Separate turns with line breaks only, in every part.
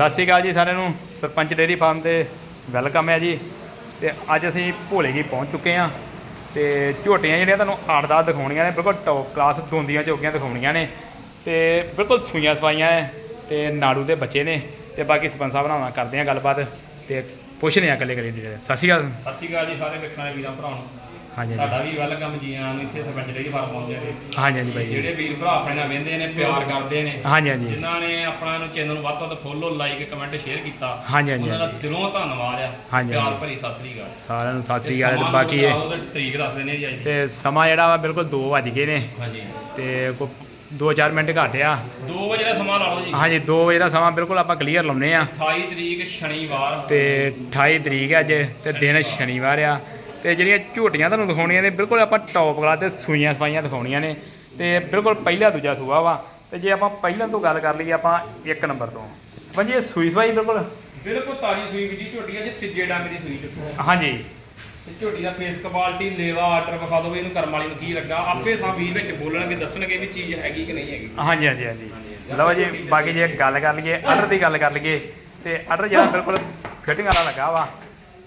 ਸਤਿ ਸ਼੍ਰੀ ਅਕਾਲ ਜੀ ਸਾਰਿਆਂ ਨੂੰ। ਸਰਪੰਚ ਡੇਅਰੀ ਫਾਰਮ ਤੇ ਵੈਲਕਮ ਹੈ ਜੀ। ਤੇ ਅੱਜ ਅਸੀਂ ਭੋਲੇ ਜੀ ਪਹੁੰਚ ਚੁੱਕੇ ਹਾਂ। ਤੇ ਝੋਟੀਆਂ ਜਿਹੜੀਆਂ ਤੁਹਾਨੂੰ ਆੜਦਾ ਦਿਖਾਉਣੀਆਂ ਨੇ, ਬਿਲਕੁਲ ਟੌਪ ਕਲਾਸ ਦੋਂਦੀਆਂ ਚੌਕੀਆਂ ਦਿਖਾਉਣੀਆਂ ਨੇ। ਤੇ ਬਿਲਕੁਲ ਸੂਈਆਂ ਸਵਾਈਆਂ ਹੈ ਤੇ ਨਾੜੂ ਦੇ ਬੱਚੇ ਨੇ। ਤੇ ਬਾਕੀ ਸਰਪੰਚ ਸਾਹਿਬ ਨਾਲ ਕਰਦੇ ਹਾਂ ਗੱਲਬਾਤ ਤੇ ਪੁੱਛਦੇ ਹਾਂ ਇਕੱਲੇ ਇਕੱਲੇ ਦੀ। ਸਤਿ ਸ਼੍ਰੀ ਅਕਾਲ।
ਸਤਿ ਸ਼੍ਰੀ ਅਕਾਲ ਜੀ, ਸਾਰੇ ਵੇਖਣ ਵਾਲੇ ਵੀਰਾਂ, ਭਰਾਵਾਂ ਨੂੰ।
ਹਾਂਜੀ ਹਾਂਜੀ।
ਤੁਹਾਡਾ ਵੀ ਵੈਲਕਮ ਜੀ ਆਇਆਂ ਨੂੰ ਇੱਥੇ ਸਰਪੰਚ ਡੇਰੀ ਫਾਰਮ ਪਹੁੰਚੇ ਨੇ।
ਹਾਂਜੀ ਹਾਂਜੀ ਬਾਈ ਜੀ।
ਜਿਹੜੇ ਵੀਰ ਭਰਾ ਆਪਣੇ ਨਾਲ ਵਹਿੰਦੇ ਨੇ ਪਿਆਰ ਕਰਦੇ ਨੇ।
ਹਾਂਜੀ ਹਾਂਜੀ।
ਜਿਨ੍ਹਾਂ ਨੇ ਆਪਣਾ ਨੂੰ ਚੈਨਲ ਨੂੰ ਵੱਧ ਤੋਂ ਵੱਧ ਫੋਲੋ ਲਾਈਕ ਕਮੈਂਟ ਸ਼ੇਅਰ ਕੀਤਾ
ਹਾਂਜੀ ਹਾਂਜੀ
ਉਹਨਾਂ ਦਾ
ਹਾਂਜੀ।
ਦਿਲੋਂ ਧੰਨਵਾਦ ਆ।
ਹਾਂਜੀ,
ਪਿਆਰ
ਹਾਂਜੀ।
ਭਰੀ ਸਤਿ ਸ਼੍ਰੀ ਅਕਾਲ।
ਸਾਰਿਆਂ ਨੂੰ ਸਤਿ
ਤੇ
ਸ਼੍ਰੀ ਅਕਾਲ। ਤੇ
ਸਮਾਂ
ਬਾਕੀ ਇਹ
ਬਤਾਓ ਤੇ ਤਰੀਕ ਦੱਸ ਦਿੰਦੇ ਜੀ ਅੱਜ ਦੀ।
ਤੇ ਸਮਾਂ ਜਿਹੜਾ ਵਾ ਬਿਲਕੁਲ 2 ਵੱਜ ਗਏ ਨੇ।
ਹਾਂਜੀ।
ਤੇ ਕੋ 2-4 ਮਿੰਟ ਘੱਟ ਆ।
2 ਵਜੇ ਦਾ ਸਮਾਂ ਲਾ ਲਓ ਜੀ।
ਹਾਂਜੀ 2 ਵਜੇ ਦਾ ਸਮਾਂ ਬਿਲਕੁਲ ਆਪਾਂ ਕਲੀਅਰ ਲਾਉਨੇ ਆ।
28 ਤਰੀਕ ਸ਼ਨੀਵਾਰ।
ਤੇ 28 ਤਰੀਕ ਹੈ ਅੱਜ ਤੇ ਦਿਨ ਸ਼ਨੀਵਾਰ ਆ। ਤੇ ਜਿਹੜੀਆਂ ਝੋਟੀਆਂ ਤੁਹਾਨੂੰ ਦਿਖਾਉਣੀਆਂ ਨੇ ਬਿਲਕੁਲ ਆਪਾਂ ਟੌਪ ਕਲਾ ਤੇ ਸੂਈਆਂ ਸਵਾਈਆਂ ਦਿਖਾਉਣੀਆਂ ਨੇ। ਤੇ ਬਿਲਕੁਲ ਪਹਿਲਾ ਦੂਜਾ ਸੂਆ ਵਾ। ਤੇ ਜੇ ਆਪਾਂ ਪਹਿਲਾਂ ਤੋਂ ਗੱਲ ਕਰ ਲਈਏ ਆਪਾਂ ਇੱਕ ਨੰਬਰ ਤੋਂ। ਸਮਝੀਏ ਇਹ ਸੂਈ ਸਵਾਈ ਬਿਲਕੁਲ?
ਬਿਲਕੁਲ ਤਾਜੀ ਸੂਈ ਵੀ ਜੀ ਝੋਟੀ ਆ ਜੀ ਤੀਜੇ ਡੰਗ ਦੀ ਸੂਈ ਚ
ਹਾਂਜੀ।
ਤੇ ਝੋਟੀ ਦਾ ਫੇਸ ਕੁਆਲਿਟੀ ਲੇਵਾ ਆਰਡਰ ਵਿਖਾ ਦੋ ਵੀ ਇਹਨੂੰ ਕਰਮ ਵਾਲੀ ਨੂੰ ਕੀ ਲੱਗਾ। ਆਪੇ ਸਾਂ ਵੀਰ ਵਿੱਚ ਬੋਲਣਗੇ ਦੱਸਣਗੇ ਵੀ ਚੀਜ਼ ਹੈਗੀ ਕਿ ਨਹੀਂ ਹੈਗੀ।
ਹਾਂਜੀ ਹਾਂਜੀ ਹਾਂਜੀ। ਲਓ ਜੀ ਬਾਕੀ ਜੇ ਗੱਲ ਕਰ ਲਈਏ ਆਰਡਰ ਦੀ ਗੱਲ ਕਰ ਲਈਏ ਤੇ ਆਰਡਰ ਜਿਹੜਾ ਬਿਲਕੁਲ ਫਿਟਿੰਗ ਵਾਲਾ ਲੱਗਾ ਵਾ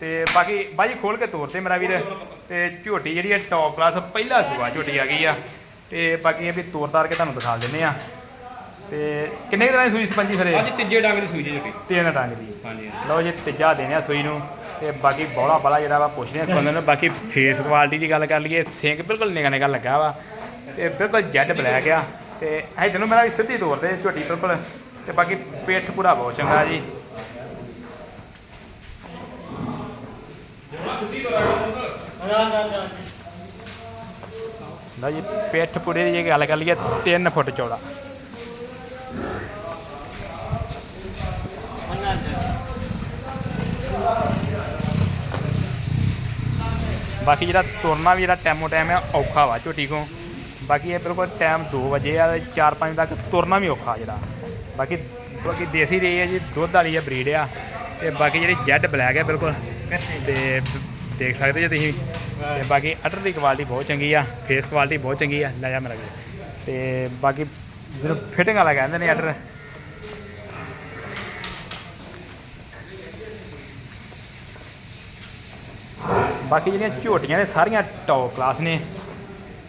ਤੇ ਬਾਕੀ ਬਾਜੀ ਖੋਲ ਕੇ ਤੋਰ ਤੇ ਮੇਰਾ ਵੀਰ। ਤੇ ਝੋਟੀ ਜਿਹੜੀ ਹੈ ਟੌਪ ਕਲਾਸ ਪਹਿਲਾ ਸੂਆ ਝੋਟੀ ਆ ਗਈ ਆ। ਤੇ ਬਾਕੀ ਇਹ ਵੀ ਤੋਰ ਤਾਰ ਕੇ ਤੁਹਾਨੂੰ ਦਿਖਾ ਦਿੰਨੇ ਆ। ਤੇ ਕਿੰਨੇ ਦਿਨਾਂ ਦੀ ਸੂਈ ਸਪੰਜੀ ਫਿਰੇ
ਅੱਜ ਤੀਜੇ ਡੰਗ ਦੀ ਸੂਈ ਜੀ ਝੋਟੀ।
ਤਿੰਨ ਰੰਗ ਦੀ।
ਹਾਂਜੀ
ਲਓ ਜੀ ਤੀਜਾ ਦੇਣਿਆ ਸੂਈ ਨੂੰ। ਤੇ ਬਾਕੀ ਬੋਲਾ ਬੜਾ ਜਿਹੜਾ ਵਾ ਪੁੱਛਦੇ ਆ ਬੰਦੇ ਨੂੰ ਬਾਕੀ ਫੇਸ ਕੁਆਲਿਟੀ ਦੀ ਗੱਲ ਕਰ ਲਈਏ ਸਿੰਕ ਬਿਲਕੁਲ ਨਿਗਾ ਨਿਗਾ ਲੱਗਾ ਵਾ। ਤੇ ਬਿਲਕੁਲ ਜੈਡ ਬਲੈਕ ਆ। ਤੇ ਇਹ ਨੂੰ ਮੇਰਾ ਵੀ ਸਿੱਧੀ ਤੌਰ ਤੇ ਝੋਟੀ ਬਿਲਕੁਲ। ਤੇ ਬਾਕੀ ਪੇਟ ਪੂਰਾ ਬਹੁਤ ਚੰਗਾ ਜੀ। ਲਓ ਜੀ ਪੇਟ ਪੂਰੇ ਦੀ ਜੇ ਗੱਲ ਕਰ ਲਈਏ 3 ਫੁੱਟ ਚੌੜਾ। ਬਾਕੀ ਜਿਹੜਾ ਤੁਰਨਾ ਵੀ ਜਿਹੜਾ ਟੈਮੋ ਟਾਈਮ ਆ ਔਖਾ ਵਾ ਝੋਟੀ ਕੋ ਬਾਕੀ ਇਹ ਬਿਲਕੁਲ ਟਾਈਮ 2 ਵਜੇ ਆ 4-5 ਤੱਕ ਤੁਰਨਾ ਵੀ ਔਖਾ ਜਿਹੜਾ। ਬਾਕੀ ਬਾਕੀ ਦੇਸੀ ਰਹੀ ਹੈ ਜੀ ਦੁੱਧ ਵਾਲੀ ਆ ਬਰੀਡ ਆ। ਤੇ ਬਾਕੀ ਜਿਹੜੀ ਜੈਡ ਬਲੈਕ ਹੈ ਬਿਲਕੁਲ। ਤੇ ਦੇਖ ਸਕਦੇ ਜੇ ਤੁਸੀਂ ਤੇ ਬਾਕੀ ਅਟਰ ਦੀ ਕੁਆਲਿਟੀ ਬਹੁਤ ਚੰਗੀ ਆ ਫੇਸ ਕੁਆਲਿਟੀ ਬਹੁਤ ਚੰਗੀ ਆ ਲੈ ਜਾ ਮੇਰਾ ਵੀਰ। ਤੇ ਬਾਕੀ ਜਦੋਂ ਫਿਟਿੰਗ ਵਾਲਾ ਕਹਿੰਦੇ ਨੇ ਅਟਰ ਬਾਕੀ ਜਿਹੜੀਆਂ ਝੋਟੀਆਂ ਨੇ ਸਾਰੀਆਂ ਟੌਪ ਕਲਾਸ ਨੇ